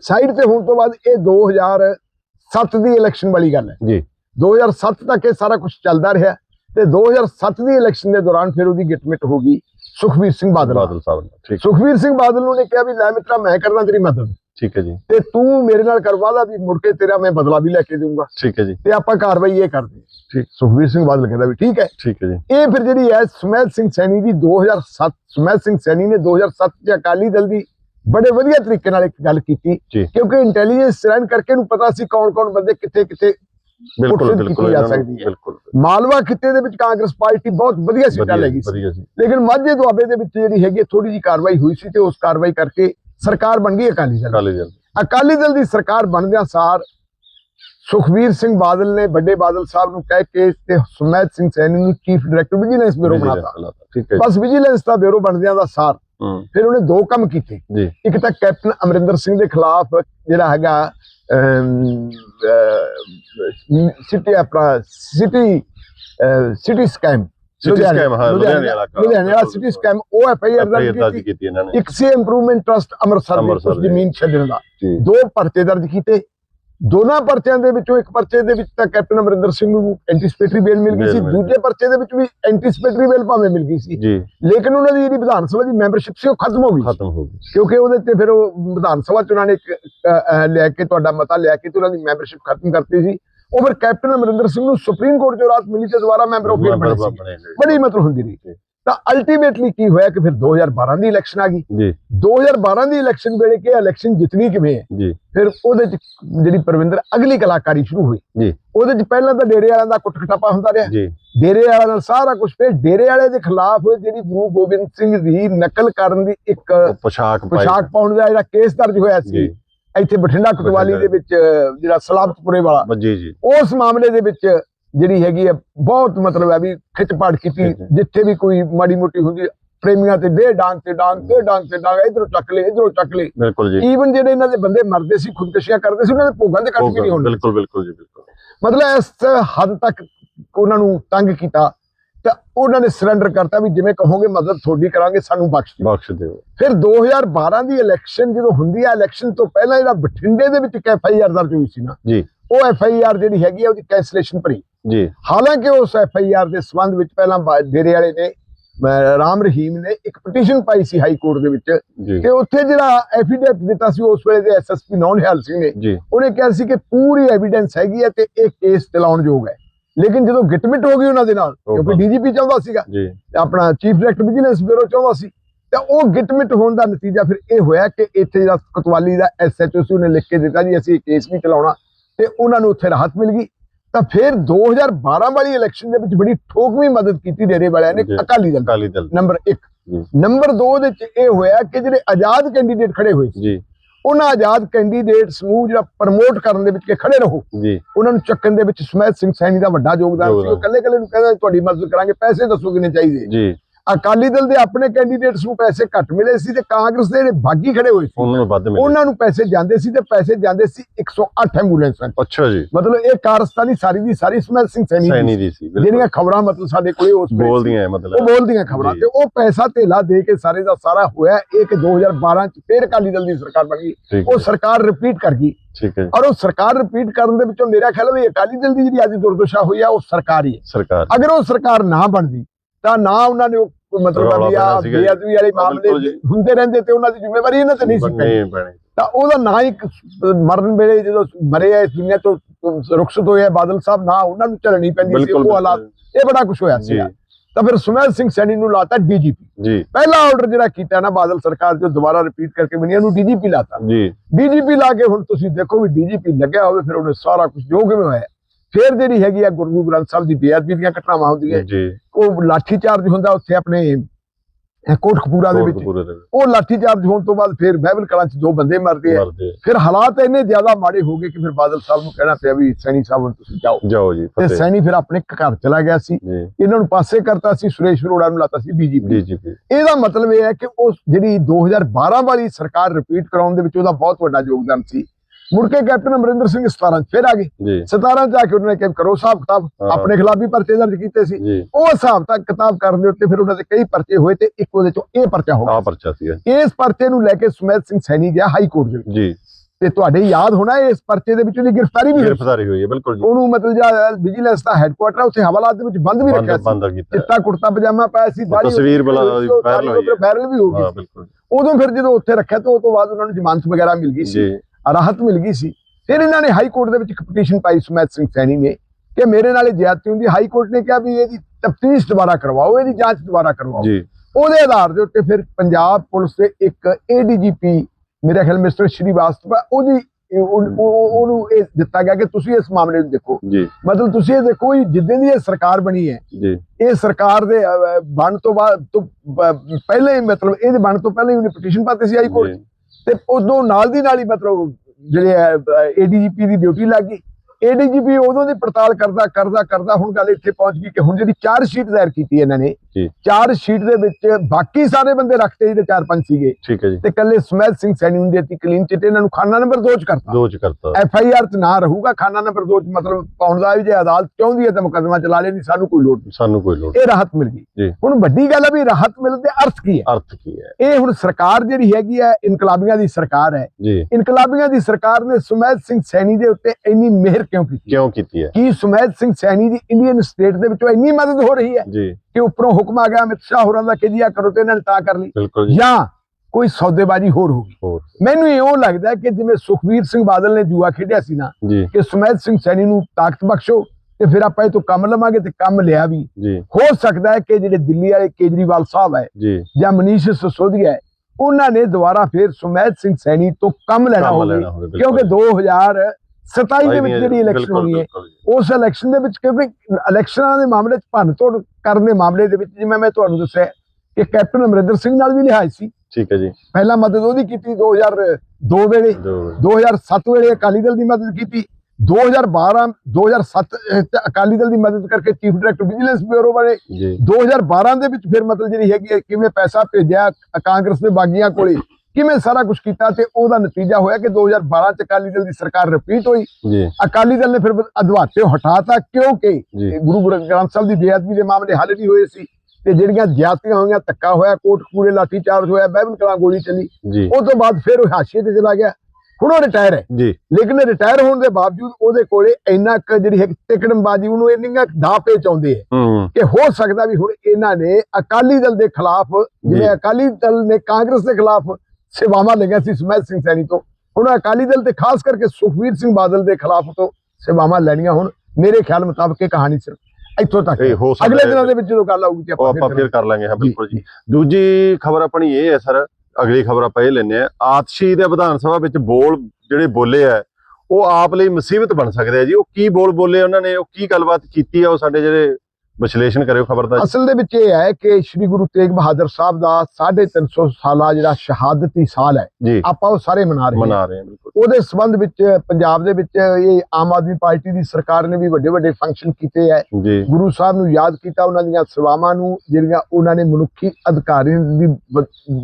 ਸਾਈਡ ਤੇ ਹੋਣ ਤੋਂ ਬਾਅਦ ਇਹ 2007 ਦੀ ਇਲੈਕਸ਼ਨ ਵਾਲੀ ਗੱਲ ਹੈ। ਜੀ। 2007 ਤੱਕ ਇਹ ਸਾਰਾ ਕੁਝ ਚੱਲਦਾ ਰਿਹਾ ਤੇ 2007 ਦੀ ਇਲੈਕਸ਼ਨ ਦੇ ਦੌਰਾਨ ਫਿਰ ਉਹਦੀ ਗਿਟਮਿਟ ਹੋ ਗਈ ਸੁਖਵੀਰ ਸਿੰਘ ਬਾਦਲ। ਬਾਦਲ ਸਾਹਿਬ ਨੇ ਠੀਕ। ਸੁਖਵੀਰ ਸਿੰਘ ਬਾਦਲ ਨੂੰ ਨੇ ਕਿਹਾ ਵੀ ਲੈ ਮਿੱਤਰਾ ਮੈਂ ਕਰਨਾ ਤੇਰੀ ਮਦਦ। ਠੀਕ ਹੈ ਜੀ। ਤੇ ਤੂੰ ਮੇਰੇ ਨਾਲ ਕਰਵਾ ਲਾ ਵੀ ਮੁੜ ਕੇ ਤੇਰਾ ਮੈਂ ਬਦਲਾ ਵੀ ਲੈ ਕੇ ਦੇਊਂਗਾ। ਠੀਕ ਹੈ ਜੀ। ਤੇ ਆਪਾਂ ਕਾਰਵਾਈ ਇਹ ਕਰਦੇ ਹਾਂ। ਠੀਕ। ਸੁਖਵੀਰ ਸਿੰਘ ਬਾਦਲ ਕਹਿੰਦਾ ਵੀ ਠੀਕ ਹੈ। ਠੀਕ ਹੈ ਜੀ। ਇਹ ਫਿਰ ਜਿਹੜੀ ਹੈ ਸੁਮੇਧ ਸਿੰਘ ਸੈਣੀ ਦੀ 2007 ਸੁਮੇਧ ਸਿੰਘ ਸੈਣੀ ਨੇ 2007 ਚ ਅਕਾਲੀ ਦਲ ਦੀ ਬੜੇ ਵਧੀਆ ਤਰੀਕੇ ਨਾਲ ਇੱਕ ਗੱਲ ਕੀਤੀ। ਕਿਉਂਕਿ ਇੰਟੈਲੀਜੈਂਸ ਰਹਿਣ ਕਰਕੇ ਨੂੰ ਪਤਾ ਸੀ ਕੌਣ ਕੌਣ ਬੰਦੇ ਕਿੱਥੇ ਕਿੱਥੇ ਬਿਲਕੁਲ ਬਿਲਕੁਲ ਜਾ ਸਕਦੀ ਹੈ। ਬਿਲਕੁਲ। ਮਾਲਵਾ ਖਿੱਤੇ ਦੇ ਵਿੱਚ ਕਾਂਗਰਸ ਪਾਰਟੀ ਬਹੁਤ ਵਧੀਆ ਸੀਟਾਂ ਲੈ ਗਈ ਸੀ। ਲੇਕਿਨ ਮਾਝੇ ਦੁਆਬੇ ਦੇ ਵਿੱਚ ਜਿਹੜੀ ਹੈਗੀ ਥੋੜੀ ਜੀ ਕਾਰਵਾਈ ਹੋਈ ਸੀ ਤੇ ਉਸ ਕਾਰਵਾਈ ਕਰਕੇ ਸਰਕਾਰ ਬਣ ਗਈ ਅਕਾਲੀ ਦਲ। ਕਾਲੇ ਜਲ ਅਕਾਲੀ ਦਲ ਦੀ ਸਰਕਾਰ ਬਣਦਿਆਂ ਸਾਰ ਸੁਖਵੀਰ ਸਿੰਘ ਬਾਦਲ ਨੇ ਵੱਡੇ ਬਾਦਲ ਸਾਹਿਬ ਨੂੰ ਕਹਿ ਕੇ ਤੇ ਸੁਮੇਧ ਸਿੰਘ ਸੈਣੀ ਨੂੰ ਚੀਫ ਡਾਇਰੈਕਟਰ ਵਿਜੀਲੈਂਸ ਬਿਊਰੋ ਬਣਾਤਾ। ਠੀਕ ਹੈ ਜੀ, ਬਸ ਵਿਜੀਲੈਂਸ ਦਾ ਬਿਊਰੋ ਬਣਦਿਆਂ ਦਾ ਸਾਰ। ਫਿਰ ਉਹਨੇ ਦੋ ਕੰਮ ਕੀਤੇ। ਇੱਕ ਤਾਂ ਕੈਪਟਨ ਅਮਰਿੰਦਰ ਸਿੰਘ ਦੇ ਖਿਲਾਫ ਜਿਹੜਾ ਹੈਗਾ ਸਿਟੀ ਆਪਣਾ city city scam city scam ਹਾਂ ਲੁਧਿਆਣੇ ਵਾਲਾ ਕੰਮ। ਲੁਧਿਆਣੇ ਵਾਲਾ ਸਿਟੀ ਸਕੈਮ ਉਹ ਐਫ ਆਈ ਆਰ FIR ਦਰਜ ਦਰਜ ਕੀਤੀ। ਕੀਤੀ ਇਹਨਾਂ ਨੇ। ਇੱਕ ਸੀ ਇੰਪਰੂਵਮੈਂਟ ਟਰਸਟ ਅੰਮ੍ਰਿਤਸਰ ਦੇ ਅੰਮ੍ਰਿਤਸਰ ਕੁਝ ਦੇ। ਜ਼ਮੀਨ ਛੱਡਣ ਦਾ। ਜੀ। ਦੋ ਪਰਚੇ ਦਰਜ ਕੀਤੇ। ਦੋਨਾਂ ਪਰਚਿਆਂ ਦੇ ਵਿੱਚੋਂ ਇੱਕ ਪਰਚੇ ਦੇ ਵਿੱਚ ਤਾਂ ਕੈਪਟਨ ਅਮਰਿੰਦਰ ਸਿੰਘ ਨੂੰ ਐਂਟੀਸਪੇਟਰੀ ਬੇਲ ਮਿਲ ਗਈ ਸੀ। ਮਿਲ ਗਈ। ਦੂਜੇ ਪਰਚੇ ਦੇ ਵਿੱਚ ਵੀ ਐਂਟੀਸਪੇਟਰੀ ਬੇਲ ਭਾਵੇਂ ਮਿਲ ਗਈ ਸੀ। ਜੀ। ਲੇਕਿਨ ਉਹਨਾਂ ਦੀ ਜਿਹੜੀ ਵਿਧਾਨ ਸਭਾ ਦੀ ਮੈਂਬਰਸ਼ਿਪ ਸੀ ਉਹ ਖਤਮ ਹੋ ਗਈ ਸੀ। ਖਤਮ ਹੋ ਗਈ ਕਿਉਂਕਿ ਉਹਦੇ ਤੇ ਫਿਰ ਉਹ ਵਿਧਾਨ ਸਭਾ ਚ ਉਹਨਾਂ ਨੇ ਇੱਕ ਲੈ ਕੇ ਤੁਹਾਡਾ ਮਤਾ ਲਿਆ ਕੇ ਤੇ ਉਹਨਾਂ ਦੀ ਮੈਂਬਰਸ਼ਿਪ ਖਤਮ ਕਰਤੀ ਸੀ। ਉਹ ਫਿਰ ਕੈਪਟਨ ਅਮਰਿੰਦਰ ਸਿੰਘ ਨੂੰ ਸੁਪਰੀਮ ਕੋਰਟ ਚੋਂ ਰਾਤ ਮਿਲੀ ਤੇ ਦੁਬਾਰਾ ਮੈਂਬਰ ਆਫ ਮੈਂਬਰ ਬਣੇ। ਬੜੀ ਮਤਲਬ ਹੁੰਦੀ ਰਹੀ। ਤਾਂ ਅਲਟੀਮੇਟਲੀ ਕੀ ਹੋਇਆ ਕਿ ਫਿਰ 2012 ਦੀ ਇਲੈਕਸ਼ਨ ਆ ਗਈ। ਜੀ। 2012 ਦੀ ਇਲੈਕਸ਼ਨ ਵੇਲੇ ਕਿ ਇਲੈਕਸ਼ਨ ਜਿੱਤਣੀ ਕਿਵੇਂ ਹੈ? ਜੀ। ਫਿਰ ਉਹਦੇ ਚ ਜਿਹੜੀ ਪਰਵਿੰਦਰ ਅਗਲੀ ਕਲਾਕਾਰੀ ਸ਼ੁਰੂ ਹੋਈ। ਜੀ। ਉਹਦੇ ਚ ਪਹਿਲਾਂ ਤਾਂ ਡੇਰੇ ਵਾਲਿਆਂ ਦਾ ਕੁੱਟ ਖਟਾਪਾ ਹੁੰਦਾ ਰਿਹਾ। ਜੀ। ਡੇਰੇ ਵਾਲਿਆਂ ਨਾਲ ਸਾਰਾ ਕੁਝ ਫਿਰ ਡੇਰੇ ਵਾਲੇ ਦੇ ਖਿਲਾਫ ਜਿਹੜੀ ਗੁਰੂ ਗੋਬਿੰਦ ਸਿੰਘ ਦੀ ਨਕਲ ਕਰਨ ਦੀ ਇੱਕ ਪੋਸ਼ਾਕ ਪਾਉਣ ਦਾ ਜਿਹੜਾ ਕੇਸ ਦਰਜ ਹੋਇਆ ਸੀ। ਜੀ। ਇੱਥੇ ਬਠਿੰਡਾ ਕੋਤਵਾਲੀ ਦੇ ਵਿੱਚ ਜਿਹੜਾ ਸਲਾਮਤਪੁਰੇ ਵਾਲਾ ਜੀ ਜੀ। ਉਸ ਮਾਮਲੇ ਦੇ ਵਿੱਚ ਜਿਹੜੀ ਹੈਗੀ ਹੈ ਬਹੁਤ ਮਤਲਬ ਹੈ ਵੀ ਖਿੱਚਪਾੜ ਕੀਤੀ। ਜਿੱਥੇ ਵੀ ਕੋਈ ਮਾੜੀ ਮੋਟੀ ਹੁੰਦੀ ਪ੍ਰੇਮੀਆਂ ਤੇ ਦੇ ਡਾਂਗ ਤੇ ਡਾਂਗ ਤੇ ਡਾਂਗ ਤੇ ਡਾਂਗ ਇਧਰੋਂ ਚੱਕ ਲੈ ਇਧਰੋਂ ਚੱਕ ਲੈ ਬਿਲਕੁਲ ਜੀ। ਈਵਨ ਜਿਹੜੇ ਇਹਨਾਂ ਦੇ ਬੰਦੇ ਮਰਦੇ ਸੀ ਖੁਦਕੁਸ਼ੀਆਂ ਕਰਦੇ ਸੀ ਉਹਨਾਂ ਦੇ ਭੋਗਾਂ ਦੇ ਕੱਟ ਵੀ ਨਹੀਂ ਹੁੰਦੇ ਬਿਲਕੁਲ ਬਿਲਕੁਲ ਜੀ ਬਿਲਕੁਲ। ਮਤਲਬ ਇਸ ਹੱਦ ਤੱਕ ਉਹਨਾਂ ਨੂੰ ਤੰਗ ਕੀਤਾ। ਤਾਂ ਉਹਨਾਂ ਨੇ ਸਰੈਂਡਰ ਕਰਤਾ ਵੀ ਜਿਵੇਂ ਕਹੋਗੇ ਮਦਦ ਤੁਹਾਡੀ ਕਰਾਂਗੇ ਸਾਨੂੰ ਬਖਸ਼ ਦਿਓ। ਬਖਸ਼ ਦਿਓ। ਫਿਰ 2012 ਦੀ ਇਲੈਕਸ਼ਨ ਜਦੋਂ ਹੁੰਦੀ ਹੈ ਇਲੈਕਸ਼ਨ ਤੋਂ ਪਹਿਲਾਂ ਜਿਹੜਾ ਬਠਿੰਡੇ ਦੇ ਵਿੱਚ ਇੱਕ ਐਫ ਆਈ ਆਰ ਦਰਜ ਹੋਈ ਸੀ ਨਾ ਜੀ। ਉਹ ਐਫ ਆਈ ਆਰ ਜਿਹੜੀ ਹੈਗੀ ਹੈ ਉਹਦੀ ਕੈਂਸਲੇਸ਼ਨ ਭਰੀ। ਜੀ। ਹਾਲਾਂਕਿ ਉਸ ਐਫ ਆਈ ਆਰ ਦੇ ਸੰਬੰਧ ਵਿੱਚ ਪਹਿਲਾਂ ਡੇਰੇ ਵਾਲੇ ਨੇ ਰਾਮ ਰਹੀਮ ਨੇ ਇੱਕ ਪਟੀਸ਼ਨ ਪਾਈ ਸੀ ਹਾਈ ਕੋਰਟ ਦੇ ਵਿੱਚ ਕਿ ਉੱਥੇ ਜਿਹੜਾ ਐਫੀਡੇਵਿਟ ਦਿੱਤਾ ਸੀ ਉਸ ਵੇਲੇ ਦੇ ਐਸਐਸਪੀ ਨੌਨ ਸਿੰਘ ਨੇ ਉਹਨੇ ਕਿਹਾ ਸੀ ਕਿ ਪੂਰੀ ਐਵੀਡੈਂਸ ਹੈਗੀ ਹੈ ਤੇ ਇਹ ਕੇਸ ਚਲਾਉਣ ਯੋਗ ਹੈ। ਲੇਕਿਨ ਜਦੋਂ ਗਿਟਮਿਟ ਹੋ ਗਈ ਉਹਨਾਂ ਦੇ ਨਾਲ ਕਿਉਂਕਿ। ਡੀਜੀਪੀ ਚਾਹੁੰਦਾ ਸੀਗਾ ਜੀ ਆਪਣਾ ਚੀਫ ਡਾਇਰੈਕਟਰ ਵਿਜੀਲੈਂਸ ਬਿਊਰੋ ਚਾਹੁੰਦਾ ਸੀ ਤਾਂ ਉਹ ਗਿਟਮਿਟ ਹੋਣ ਦਾ ਨਤੀਜਾ ਫਿਰ ਇਹ ਹੋਇਆ ਕਿ ਇੱਥੇ ਜਿਹੜਾ ਕਤਵਾਲੀ ਦਾ ਐਸਐਚਓ ਸੀ ਉਹਨੇ ਲਿਖ ਕੇ ਦਿੱਤਾ ਜੀ ਅਸੀਂ ਕੇਸ ਨਹੀਂ ਚਲਾਉਣਾ ਤੇ ਉਹਨਾਂ ਨੂੰ ਉੱਥੇ ਰਾਹਤ ਮਿਲ ਗਈ ਤਾਂ ਫਿਰ 2012 ਵਾਲੀ ਇਲੈਕਸ਼ਨ ਦੇ ਵਿੱਚ ਬੜੀ ਠੋਕਵੀਂ ਮਦਦ ਕੀਤੀ ਡੇਰੇ ਵਾਲਿਆਂ ਨੇ। ਅਕਾਲੀ ਦਲ ਨੰਬਰ 1 ਜੀ। ਨੰਬਰ 2 ਦੇ ਵਿੱਚ ਇਹ ਹੋਇਆ ਕਿ ਜਿਹੜੇ ਆਜ਼ਾਦ ਕੈਂਡੀਡੇਟ ਖੜੇ ਹੋਏ ਸੀ ਜੀ ਉਹਨਾਂ ਆਜ਼ਾਦ ਕੈਂਡੀਡੇਟ ਸਮੂਹ ਜਿਹੜਾ ਪ੍ਰਮੋਟ ਕਰਨ ਦੇ ਵਿੱਚ ਕਿ ਖੜੇ ਰਹੋ। ਜੀ। ਉਹਨਾਂ ਨੂੰ ਚੱਕਣ ਦੇ ਵਿੱਚ ਸੁਮੇਧ ਸਿੰਘ ਸੈਣੀ ਦਾ ਵੱਡਾ ਯੋਗਦਾਨ ਸੀ। ਉਹ। ਕੱਲੇ ਕੱਲੇ ਨੂੰ ਕਹਿੰਦਾ ਤੁਹਾਡੀ ਮਦਦ ਕਰਾਂਗੇ ਪੈਸੇ ਦੱਸੋ ਕਿੰਨੇ ਚਾਹੀਦੇ? ਜੀ। ਅਕਾਲੀ ਦਲ ਦੇ ਆਪਣੇ ਕੈਂਡੀਡੇਟਸ ਨੂੰ ਪੈਸੇ ਘੱਟ ਮਿਲੇ ਸੀ ਤੇ ਕਾਂਗਰਸ ਦੇ ਜਿਹੜੇ ਬਾਗੀ ਖੜੇ ਹੋਏ ਸੀ ਉਹਨਾਂ ਨੂੰ ਵੱਧ ਮਿਲੇ ਉਹਨਾਂ ਨੂੰ ਪੈਸੇ ਜਾਂਦੇ ਸੀ ਤੇ ਪੈਸੇ ਜਾਂਦੇ ਸੀ 108 ਐਂਬੂਲੈਂਸਾਂ ਅੱਛਾ ਜੀ। ਮਤਲਬ ਇਹ ਕਾਰਸਤਾਨੀ ਸਾਰੀ ਦੀ ਸਾਰੀ ਸੁਮੇਧ ਸਿੰਘ ਸੈਣੀ ਦੀ ਸੀ। ਜਿਹੜੀਆਂ ਖਬਰਾਂ ਮਤਲਬ ਸਾਡੇ ਕੋਲੇ ਉਸ। ਬੋਲਦੀਆਂ ਹੈ ਉਹ ਮਤਲਬ। ਬੋਲਦੀਆਂ ਖਬਰਾਂ। ਤੇ ਉਹ ਪੈਸਾ ਧੇਲਾ ਦੇ ਕੇ ਸਾਰੇ ਦਾ ਸਾਰਾ ਹੋਇਆ ਇਹ ਕਿ 2012 ਚ ਫੇਰ ਅਕਾਲੀ ਦਲ ਦੀ ਸਰਕਾਰ ਬਣ ਗਈ। ਉਹ ਸਰਕਾਰ ਰਿਪੀਟ ਕਰ ਗਈ। ਠੀਕ ਹੈ। ਔਰ ਉਹ ਸਰਕਾਰ ਰਿਪੀਟ ਕਰਨ ਦੇ ਵਿੱਚੋਂ ਮੇਰਾ ਖਿਆਲ ਹੈ ਵੀ ਅਕਾਲੀ ਦਲ ਦੀ ਜਿਹੜੀ ਅੱਜ ਦੁਰਦਸ਼ਾ ਹੋਈ ਆ ਉਹ ਸਰਕਾਰੀ ਹੈ। ਸਰਕਾਰ। ਅਗਰ ਉਹ ਸਰਕਾਰ ਨਾ ਬਣਦੀ ਤਾਂ ਨਾ ਉਹਨਾਂ ਨੇ ਕੋਈ ਮਤਲਬ ਵੀ ਆ। ਬੇਅਦਬੀ ਵਾਲੇ ਮਾਮਲੇ। ਹੁੰਦੇ ਰਹਿੰਦੇ ਤੇ ਉਹਨਾਂ ਦੀ ਜ਼ਿੰਮੇਵਾਰੀ ਇਹਨਾਂ ਤੇ ਨਹੀਂ ਸੀ ਤਾਂ ਉਹਦਾ ਨਾ ਇੱਕ ਮਰਨ ਵੇਲੇ ਜਦੋਂ ਮਰੇ ਆ ਇਸ ਦੁਨੀਆ ਤੋਂ ਰੁਖਸਤ ਹੋਏ ਆ ਬਾਦਲ ਸਾਹਿਬ ਨਾ ਉਹਨਾਂ ਨੂੰ ਝੱਲਣੀ ਪੈਂਦੀ ਸੀ ਉਹ ਹਾਲਾਤ। ਇਹ ਬੜਾ ਕੁਝ ਹੋਇਆ ਸੀ ਤਾਂ ਫਿਰ ਸੁਮੇਧ ਸਿੰਘ ਸੈਣੀ ਨੂੰ ਲਾਤਾ ਡੀਜੀਪੀ। ਜੀ। ਪਹਿਲਾ ਆਰਡਰ ਜਿਹੜਾ ਕੀਤਾ ਨਾ ਬਾਦਲ ਸਰਕਾਰ ਜੋ ਦੁਬਾਰਾ ਰਿਪੀਟ ਕਰਕੇ ਬਣੀ ਉਹਨੂੰ ਡੀਜੀਪੀ ਲਾਤਾ। ਜੀ। ਡੀਜੀਪੀ ਲਾ ਕੇ ਹੁਣ ਤੁਸੀਂ ਦੇਖੋ ਵੀ ਡੀਜੀਪੀ ਲੱਗਿਆ ਹੋਵੇ ਫਿਰ ਉਹਨੇ ਸਾਰਾ ਕੁਝ ਜੋ ਕਿਵੇਂ ਹੋਇਆ। ਫਿਰ ਜਿਹੜੀ ਹੈਗੀ ਆ ਗੁਰੂ ਗ੍ਰੰਥ ਸਾਹਿਬ ਦੀ ਬੇਅਦਬੀ ਦੀਆਂ ਘਟਨਾਵਾਂ ਹੁੰਦੀਆਂ। ਜੀ। ਉਹ ਲਾਠੀ ਚਾਰਜ ਹੁੰਦਾ ਉੱਥੇ ਆਪਣੇ ਕੋਟਕਪੂਰਾ ਦੇ ਵਿੱਚ। ਕੋਟਕਪੂਰੇ ਦੇ ਵਿੱਚ। ਉਹ ਲਾਠੀ ਚਾਰਜ ਹੋਣ ਤੋਂ ਬਾਅਦ ਫਿਰ ਬਾਈਬਲ ਕਲਾਂ 'ਚ ਦੋ ਬੰਦੇ ਮਰਦੇ ਆ। ਫਿਰ ਹਾਲਾਤ ਇੰਨੇ ਜ਼ਿਆਦਾ ਮਾੜੇ ਹੋ ਗਏ ਕਿ ਫਿਰ ਬਾਦਲ ਸਾਹਿਬ ਨੂੰ ਕਹਿਣਾ ਪਿਆ ਵੀ ਸੈਣੀ ਸਾਹਿਬ ਤੁਸੀਂ ਜਾਓ। ਜਾਓ ਜੀ ਤੇ ਸੈਣੀ ਫਿਰ ਆਪਣੇ ਘਰ ਚਲਾ ਗਿਆ ਸੀ। ਇਹਨਾਂ ਨੂੰ ਪਾਸੇ ਕਰਤਾ ਸੀ ਸੁਰੇਸ਼ ਅਰੋੜਾ ਨੂੰ ਲਾਤਾ ਸੀ ਬੀਜੇਪੀ ਇਹਦਾ ਮਤਲਬ ਇਹ ਹੈ ਕਿ ਉਸ ਜਿਹੜੀ 2012 ਵਾਲੀ ਸਰਕਾਰ ਰਿਪੀਟ ਕਰਾਉਣ ਦੇ ਵਿੱਚ ਉਹਦਾ ਬਹੁਤ ਵੱਡਾ ਯੋਗਦਾਨ ਸੀ। ਮੁੜ ਕੇ ਕੈਪਟਨ ਅਮਰਿੰਦਰ ਸਿੰਘ 17 ਚ ਫਿਰ ਆ ਗਏ। ਜੀ। 17 ਚ ਆ ਕੇ ਉਹਨਾਂ ਨੇ ਕਰੋ ਹਿਸਾਬ ਕਿਤਾਬ। ਆਪਣੇ ਖਿਲਾਫ ਵੀ ਪਰਚੇ ਦਰਜ ਕੀਤੇ ਸੀ। ਜੀ। ਉਹ ਹਿਸਾਬ ਤੱਕ ਕਿਤਾਬ ਕਰਨ ਦੇ ਉੱਤੇ ਫਿਰ ਉਹਨਾਂ ਦੇ ਕਈ ਪਰਚੇ ਹੋਏ ਤੇ ਇੱਕ ਉਹਦੇ ਚੋਂ ਇਹ ਪਰਚਾ ਹੋ ਆ ਪਰਚਾ ਸੀ ਗਿਆ ਇਸ ਪਰਚੇ ਨੂੰ ਲੈ ਕੇ ਸੁਮੇਧ ਸਿੰਘ ਸੈਣੀ ਗਿਆ ਹਾਈ ਕੋਰਟ ਦੇ ਵਿੱਚ। ਜੀ। ਤੇ ਤੁਹਾਡੇ ਯਾਦ ਹੋਣਾ ਇਸ ਪਰਚੇ ਦੇ ਵਿੱਚ ਉਹਦੀ ਗ੍ਰਿਫਤਾਰੀ ਵੀ ਹੋਈ? ਗ੍ਰਿਫਤਾਰੀ ਹੋਈ ਹੈ ਬਿਲਕੁਲ ਜੀ। ਉਹਨੂੰ ਮਤਲਬ ਜਿਹੜਾ ਵਿਜੀਲੈਂਸ ਦਾ ਹੈੱਡਕੁਆਟਰ ਉੱਥੇ ਹਵਾਲਾਤ ਦੇ ਵਿੱਚ ਬੰਦ ਵੀ ਰੱਖਿਆ ਸੀ। ਚਿੱਟਾ ਕੁੜਤਾ ਪਜਾਮਾ ਪਾਇਆ ਸੀ ਦਾੜੀ ਤਸਵੀਰ ਬਲਾ- ਹੋਈ ਹੈ। ਵਾਇਰਲ ਵੀ ਹੋ ਗਈ ਹਾਂ ਸੀ। ਬਿਲਕੁਲ। ਉਦੋਂ ਫਿਰ ਜਦੋਂ ਉੱਥੇ ਰੱਖਿਆ ਤੇ ਉਹ ਤੋਂ ਬਾਅਦ ਉਹਨਾਂ ਨੂੰ ਜ਼ਮਾਨਤ ਵਗੈਰਾ ਮਿਲ ਗਈ ਸੀ। ਜੀ। ਰਾਹਤ ਮਿਲ ਗਈ ਸੀ। ਫਿਰ ਇਹਨਾਂ ਨੇ ਹਾਈ ਕੋਰਟ ਦੇ ਵਿੱਚ ਇੱਕ ਪਟੀਸ਼ਨ ਪਾਈ ਸੁਮੇਧ ਸਿੰਘ ਸੈਣੀ ਨੇ ਕਿ ਮੇਰੇ ਨਾਲ ਜ਼ਿਆਦਤੀ ਹੁੰਦੀ। ਹਾਈ ਕੋਰਟ ਨੇ ਕਿਹਾ ਵੀ ਇਹਦੀ ਤਫਤੀਸ਼ ਦੁਬਾਰਾ ਕਰਵਾਓ ਇਹਦੀ ਜਾਂਚ ਦੁਬਾਰਾ ਕਰਵਾਓ। ਜੀ। ਉਹਦੇ ਆਧਾਰ ਦੇ ਉੱਤੇ ਫਿਰ ਪੰਜਾਬ ਪੁਲਿਸ ਦੇ ਇੱਕ ਏਡੀਜੀਪੀ ਮੇਰੇ ਖਿਆਲ ਮਿਸਟਰ ਸ਼੍ਰੀਵਾਸਤਵ ਉਹਦੀ ਉਹਨੂੰ ਇਹ ਦਿੱਤਾ ਗਿਆ ਕਿ ਤੁਸੀਂ ਇਸ ਮਾਮਲੇ ਨੂੰ ਦੇਖੋ। ਜੀ। ਮਤਲਬ ਤੁਸੀਂ ਇਹ ਦੇਖੋ ਜਿੱਦਾਂ ਦੀ ਇਹ ਸਰਕਾਰ ਬਣੀ ਹੈ ਜੀ। ਇਹ ਸਰਕਾਰ ਦੇ ਬਣ ਤੋਂ ਬਾਅਦ ਤੋਂ ਪਹਿਲੇ ਹੀ ਮਤਲਬ ਇਹਦੇ ਬਣ ਤੋਂ ਪਹਿਲੇ ਹੀ ਉਹਨੇ ਪਟੀਸ਼ਨ ਪਾਤੀ ਸੀ ਹਾਈ ਕੋਰਟ। ਤੇ ਉਦੋਂ ਨਾਲ ਦੀ ਨਾਲ ਹੀ ਮਤਲਬ ਜਿਹੜੇ ਏਡੀਜੀਪੀ ਦੀ ਡਿਊਟੀ ਲੱਗ ਗਈ। ਏਡੀਜੀਪੀ ਉਦੋਂ ਦੀ ਪੜਤਾਲ ਕਰਦਾ ਕਰਦਾ ਕਰਦਾ ਹੁਣ ਗੱਲ ਇੱਥੇ ਪਹੁੰਚ ਗਈ ਕਿ ਹੁਣ ਜਿਹੜੀ ਚਾਰ ਸ਼ੀਟ ਦਾਇਰ ਕੀਤੀ ਇਹਨਾਂ ਨੇ ਚਾਰ ਸ਼ੀਟ ਦੇ ਵਿੱਚ ਬਾਕੀ ਸਾਰੇ ਬੰਦੇ ਰੱਖਤੇ ਜਿਹੜੇ ਚਾਰ ਪੰਜ ਸੀਗੇ। ਠੀਕ ਹੈ ਜੀ। ਤੇ ਕੱਲੇ ਸਮੈਲ ਸਿੰਘ ਸੈਣੀ ਨੂੰ ਦੇਤੀ ਕਲੀਨ ਚਿੱਟ ਇਹਨਾਂ ਨੂੰ ਖਾਨਾ ਨੰਬਰ 2 ਚ ਕਰਤਾ। ਦੋ ਚ ਕਰਤਾ। ਐਫ ਆਈ ਆਰ ਚ ਨਾ ਰਹੂਗਾ ਖਾਨਾ ਨੰਬਰ 2 ਚ ਮਤਲਬ ਪਾਉਣ ਦਾ ਵੀ ਜੇ ਅਦਾਲਤ ਚਾਹੁੰਦੀ ਹੈ ਤਾਂ ਮੁਕੱਦਮਾ ਚਲਾ ਲੈਣੀ ਸਾਨੂੰ ਕੋਈ ਲੋੜ ਨਹੀਂ। ਸਾਨੂੰ ਕੋਈ ਲੋੜ ਇਹ ਰਾਹਤ ਮਿਲ ਗਈ। ਹੁਣ ਵੱਡੀ ਗੱਲ ਹੈ ਵੀ ਰਾਹਤ ਮਿਲਣ ਦੇ ਅਰਥ ਕੀ ਹੈ? ਅਰਥ ਕੀ ਹੈ? ਇਹ ਹੁਣ ਸਰਕਾਰ ਜਿਹੜੀ ਹੈਗੀ ਹੈ ਇਨਕਲਾਬੀਆਂ ਦੀ ਸਰਕਾਰ ਹੈ। ਜੀ। ਇਨਕਲਾਬੀਆਂ ਦੀ ਸਰਕਾਰ ਨੇ ਸੁਮੇਧ ਸਿੰਘ ਸੈਣੀ ਦੇ ਉੱਤੇ ਇੰਨੀ ਮਿਹਰ ਕਿਉਂ ਕੀਤੀ ਕਿਉਂ ਕੀਤੀ ਹੈ? ਕੀ ਸੁਮੇਧ ਸਿੰਘ ਸੈਣੀ ਦੀ ਇੰਡੀਅਨ ਸਟੇਟ ਦੇ ਵਿੱਚੋਂ ਇੰਨੀ ਮਦਦ ਹੋ ਰਹੀ ਹੈ ਕਿ ਉੱਪਰੋਂ ਹੁਕਮ ਆ ਗਿਆ ਅਮਿਤ ਸ਼ਾਹ ਹੋਰਾਂ ਦਾ ਕਿ ਜੀ ਆ ਕਰੋ ਤੇ ਇਹਨਾਂ ਨੇ ਤਾਂ ਕਰ ਲਈ। ਜੀ। ਕੋਈ ਸੌਦੇਬਾਜ਼ੀ ਹੋਰ ਹੋਰ। ਮੈਨੂੰ ਇਉਂ ਲੱਗਦਾ ਹੈ ਕਿ ਜਿਵੇਂ ਸੁਖਵੀਰ ਸਿੰਘ ਬਾਦਲ ਨੇ ਜੂਆ ਖੇਡਿਆ ਸੀ ਨਾ ਕਿ ਸੁਮੇਧ ਸਿੰਘ ਸੈਣੀ ਨੂੰ ਤਾਕਤ ਬਖਸ਼ੋ ਤੇ ਫਿਰ ਆਪਾਂ ਇਹ ਤੋਂ ਕੰਮ ਲਵਾਂਗੇ ਤੇ ਕੰਮ ਲਿਆ ਵੀ। ਹੋ ਸਕਦਾ ਹੈ ਕਿ ਜਿਹੜੇ ਦਿੱਲੀ ਵਾਲੇ ਕੇਜਰੀਵਾਲ ਸਾਹਿਬ ਹੈ ਜੀ। ਮਨੀਸ਼ ਸਿਸੋਦੀਆ ਹੈ ਉਹਨਾਂ ਨੇ ਦੁਬਾਰਾ ਫਿਰ ਸੁਮੇਧ ਸਿੰਘ ਸੈਣੀ ਤੋਂ ਕੰਮ ਲੈਣਾ ਹੋਵੇ। ਲੈਣਾ ਹੋਵੇ ਬਿਲਕੁਲ। ਕਿਉਂਕਿ 2027 ਦੇ ਵਿੱਚ ਜਿਹੜੀ ਇਲੈਕਸ਼ਨ ਹੋਣੀ ਹੈ। ਉਸ ਇਲੈਕਸ਼ਨ ਦੇ ਵਿੱਚ ਕਿਉਂਕਿ ਇਲੈਕਸ਼ਨਾਂ ਦੇ ਮਾਮਲੇ 'ਚ ਭੰਨਤੋੜ ਕਰਨ ਦੇ ਮਾਮਲੇ ਦੇ ਵਿੱਚ ਜਿਵੇਂ ਮੈਂ ਤੁਹਾਨੂੰ ਦੱਸਿਆ ਕਿ ਕੈਪਟਨ ਅਮਰਿੰਦਰ ਸਿੰਘ ਨਾਲ ਵੀ ਲਿਹਾਜ਼ ਸੀ ਠੀਕ ਹੈ ਜੀ ਪਹਿਲਾਂ ਮਦਦ ਉਹਦੀ ਕੀਤੀ 2002 ਵੇਲੇ ਦੋ 2007 ਵੇਲੇ ਅਕਾਲੀ ਦਲ ਦੀ ਮਦਦ ਕੀਤੀ 2012 2007 ਚ ਅਕਾਲੀ ਦਲ ਦੀ ਮਦਦ ਕਰਕੇ ਚੀਫ ਡਾਇਰੈਕਟਰ ਵਿਜੀਲੈਂਸ ਬਿਊਰੋ ਜੀ 2012 ਦੇ ਵਿੱਚ ਫਿਰ ਮਤਲਬ ਜਿਹੜੀ ਹੈਗੀ ਕਿਵੇਂ ਪੈਸਾ ਭੇਜਿਆ ਕਾਂਗਰਸ ਦੇ ਬਾਗੀਆਂ ਕੋਲੇ ਕਿਵੇਂ ਸਾਰਾ ਕੁਝ ਕੀਤਾ ਤੇ ਉਹਦਾ ਨਤੀਜਾ ਹੋਇਆ ਕਿ 2012 ਚ ਅਕਾਲੀ ਦਲ ਦੀ ਸਰਕਾਰ ਰਿਪੀਟ ਹੋਈ? ਜੀ। ਅਕਾਲੀ ਦਲ ਨੇ ਫਿਰ ਅਧਵਾਤੇ ਹਟਾਤਾ ਕਿਉਂਕਿ ਗੁਰੂ ਗ੍ਰੰਥ ਸਾਹਿਬ ਦੀ ਬੇਅਦਬੀ ਦੇ ਮਾਮਲੇ ਹੱਲ ਨਹੀਂ ਹੋਏ ਸੀ ਤੇ ਜਿਹੜੀਆਂ ਜ਼ਿਆਦਤੀਆਂ ਹੋਈਆਂ ਧੱਕਾ ਹੋਇਆ ਕੋਟਕਪੂਰੇ ਲਾਠੀ ਚਾਰਜ ਹੋਇਆ ਬਹਿਬਲ ਕਲਾਂ ਗੋਲੀ ਚੱਲੀ। ਉਸ ਤੋਂ ਬਾਅਦ ਫਿਰ ਉਹ ਹਾਸ਼ੀਏ ਤੇ ਚਲਾ ਗਿਆ। ਹੁਣ ਉਹ ਰਿਟਾਇਰ ਹੈ। ਜੀ। ਲੇਕਿਨ ਰਿਟਾਇਰ ਹੋਣ ਦੇ ਬਾਵਜੂਦ ਉਹਦੇ ਕੋਲੇ ਇੰਨਾ ਕੁ ਜਿਹੜੀ ਹੈ ਟਿਕੜਮਬਾਜ਼ੀ ਉਹਨੂੰ ਇੰਨੀਆਂ ਦਾਪੇ ਚਾਉਂਦੇ ਹੈ। ਕਿ ਹੋ ਸਕਦਾ ਵੀ ਹੁਣ ਇਹਨਾਂ ਨੇ ਅਕਾਲੀ ਦਲ ਦੇ ਖਿਲਾਫ ਜਿਵੇਂ। ਅਕਾਲੀ ਦਲ ਨੇ ਕਾਂਗਰਸ ਦੇ ਖਿਲਾਫ ਸੇਵਾਵਾਂ ਲਈਆਂ ਸੀ ਸਮੈਲ ਸਿੰਘ ਸੈਣੀ ਤੋਂ। ਹੁਣ ਅਕਾਲੀ ਦਲ ਤੇ ਖਾਸ ਕਰਕੇ ਸੁਖਵੀਰ ਸਿੰਘ ਬਾਦਲ ਦੇ ਖਿਲਾਫ ਤੋਂ ਸੇਵਾਵਾਂ ਲੈਣੀਆਂ ਹੁਣ ਮੇਰੇ ਖਿਆਲ ਮੁਤਾਬਕ ਇਹ ਕਹਾਣੀ ਸਿਰਫ ਇੱਥੋਂ ਤੱਕ ਅਗਲੇ। ਦਿਨਾਂ ਦੇ ਵਿੱਚ ਜਦੋਂ ਗੱਲ ਆਊਗੀ ਤੇ ਆਪਾਂ ਫਿਰ ਕਰ ਲਾਂਗੇ ਹਾਂ ਬਿਲਕੁਲ ਜੀ। ਦੂਜੀ ਖਬਰ ਆਪਣੀ ਇਹ ਹੈ ਸਰ ਅਗਲੀ ਖਬਰ ਆਪਾਂ ਇਹ ਲੈਨੇ ਆ ਆਤਸ਼ੀ ਦੇ ਵਿਧਾਨ ਸਭਾ ਵਿੱਚ ਬੋਲ ਜਿਹੜੇ ਬੋਲੇ ਆ ਉਹ ਆਪ ਲਈ ਮੁਸੀਬਤ ਬਣ ਸਕਦੇ ਆ ਜੀ। ਉਹ ਕੀ ਬੋਲ ਬੋਲੇ ਉਹਨਾਂ ਨੇ ਉਹ ਕੀ ਗੱਲਬਾਤ ਕੀਤੀ ਆ ਉਹ ਸਾਡੇ ਜਿਹੜੇ ਵਿਸ਼ਲੇਸ਼ਣ ਕਰਿਓ ਖਬਰ ਦਾ ਅਸਲ ਦੇ ਵਿੱਚ ਇਹ ਹੈ ਕਿ ਸ੍ਰੀ ਗੁਰੂ ਤੇਗ ਬਹਾਦਰ ਸਾਹਿਬ ਦਾ 350 ਸਾਲਾ ਜਿਹੜਾ ਸ਼ਹਾਦਤੀ ਸਾਲ ਹੈ ਆਪਾਂ ਉਹ ਸਾਰੇ ਮਨਾ ਰਹੇ ਹਾਂ। ਮਨਾ ਰਹੇ ਆ ਬਿਲਕੁਲ। ਉਹਦੇ ਸਬੰਧ ਵਿੱਚ ਪੰਜਾਬ ਦੇ ਵਿੱਚ ਇਹ ਆਮ ਆਦਮੀ ਪਾਰਟੀ ਦੀ ਸਰਕਾਰ ਨੇ ਵੀ ਵੱਡੇ ਵੱਡੇ ਫੰਕਸ਼ਨ ਕੀਤੇ ਹੈ। ਗੁਰੂ ਸਾਹਿਬ ਨੂੰ ਯਾਦ ਕੀਤਾ ਉਹਨਾਂ ਦੀਆਂ ਸੇਵਾਵਾਂ ਨੂੰ ਜਿਹੜੀਆਂ ਉਹਨਾਂ ਨੇ ਮਨੁੱਖੀ ਅਧਿਕਾਰੀਆਂ ਦੀ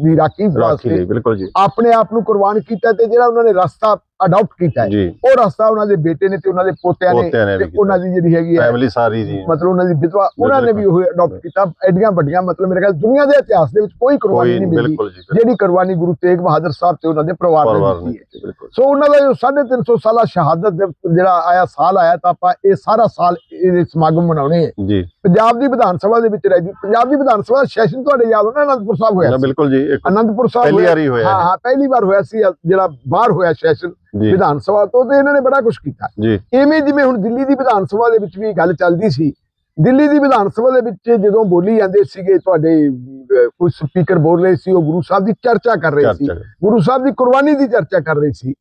ਦੀ ਰਾਖੀ ਵਾਸਤੇ ਬਿਲਕੁਲ ਜੀ। ਆਪਣੇ ਆਪ ਨੂੰ ਕੁਰਬਾਨ ਕੀਤਾ ਤੇ ਜਿਹੜਾ ਉਹਨਾਂ ਨੇ ਰਸਤਾ ਅਡਾਪਟ ਕੀਤਾ ਹੈ ਉਹ ਰਸਤਾ ਉਹਨਾਂ ਦੇ ਬੇਟੇ ਨੇ ਤੇ ਉਹਨਾਂ ਦੇ ਪੋਤਿਆਂ ਨੇ ਤੇ ਉਹਨਾਂ ਦੀ ਜਿਹੜੀ ਹੈਗੀ ਹੈ ਫੈਮਿਲੀ ਸਾਰੀ ਜੀ। ਮਤਲਬ ਉਹਨਾਂ ਦੀ ਵਿਧਵਾ ਉਹਨਾਂ ਨੇ ਵੀ ਉਹ ਅਡਾਪਟ ਕੀਤਾ। ਐਡੀਆਂ ਵੱਡੀਆਂ ਮਤਲਬ ਮੇਰੇ ਖਿਆਲ ਦੁਨੀਆ ਦੇ ਇਤਿਹਾਸ ਦੇ ਵਿੱਚ ਕੋਈ ਕੁਰਬਾਨੀ ਨਹੀਂ ਮਿਲੀ। ਜਿਹੜੀ ਕੁਰਬਾਨੀ ਗੁਰੂ ਤੇਗ ਬਹਾਦਰ ਸਾਹਿਬ ਤੇ ਉਹਨਾਂ ਦੇ ਪਰਿਵਾਰ ਨੇ ਦਿੱਤੀ ਹੈ। ਸੋ ਉਹਨਾਂ ਦਾ ਜੋ 350 ਸਾਲਾ ਸ਼ਹਾਦਤ ਦੇ ਜਿਹੜਾ ਆਇਆ ਸਾਲ ਆਇਆ ਤਾਂ ਆਪਾਂ ਇਹ ਸਾਰਾ ਸਾਲ ਇਹ ਸਮਾਗਮ ਮਨਾਉਣੇ ਹੈ। ਜੀ। ਪੰਜਾਬ ਦੀ ਵਿਧਾਨ ਸਭਾ ਦੇ ਵਿੱਚ ਰਹਿ ਜੂ। ਪੰਜਾਬ ਦੀ ਵਿਧਾਨ ਸਭਾ ਸੈਸ਼ਨ ਤੁਹਾਡੇ ਯਾਦ ਹੋਣਾ ਅਨੰਦਪੁਰ ਸਾਹਿਬ ਹੋਇਆ ਸੀ। ਬਿਲਕੁਲ ਜੀ ਅਨੰਦਪੁਰ ਸਾਹਿਬ ਪਹਿਲੀ ਵਾਰੀ ਹੋਇਆ ਹਾਂ। ਹਾਂ ਪਹਿਲੀ ਵਾਰ ਹੋਇਆ ਸੀ ਜਿਹੜਾ ਬਾਹਰ ਹੋਇਆ ਸੈਸ਼ਨ ਵਿਧਾਨ ਸਭਾ ਤੋਂ ਤੇ ਇਹਨਾਂ ਨੇ ਬੜਾ ਕੁਝ ਕੀਤਾ। ਜੀ। ਐਵੇਂ ਜਿਵੇਂ ਹੁਣ ਦਿੱਲੀ ਦੀ ਵਿਧਾਨ ਸਭਾ ਦੇ ਵਿੱਚ ਵੀ ਗੱਲ ਚੱਲਦੀ ਸੀ ਦਿੱਲੀ ਦੀ ਵਿਧਾਨ ਸਭਾ ਦੇ ਵਿੱਚ ਜਦੋਂ ਬੋਲੀ ਜਾਂਦੇ ਸੀਗੇ ਤੁਹਾਡੇ ਕੋਈ ਸਪੀਕਰ ਬੋਲ ਰਹੇ ਸੀ ਉਹ ਗੁਰੂ ਸਾਹਿਬ ਦੀ ਚਰਚਾ ਕਰ ਰਹੇ ਸੀ। ਗੁਰੂ ਸਾਹਿਬ ਦੀ ਕੁਰਬਾਨੀ ਦੀ ਚਰਚਾ ਕਰ ਰਹੇ ਸੀ।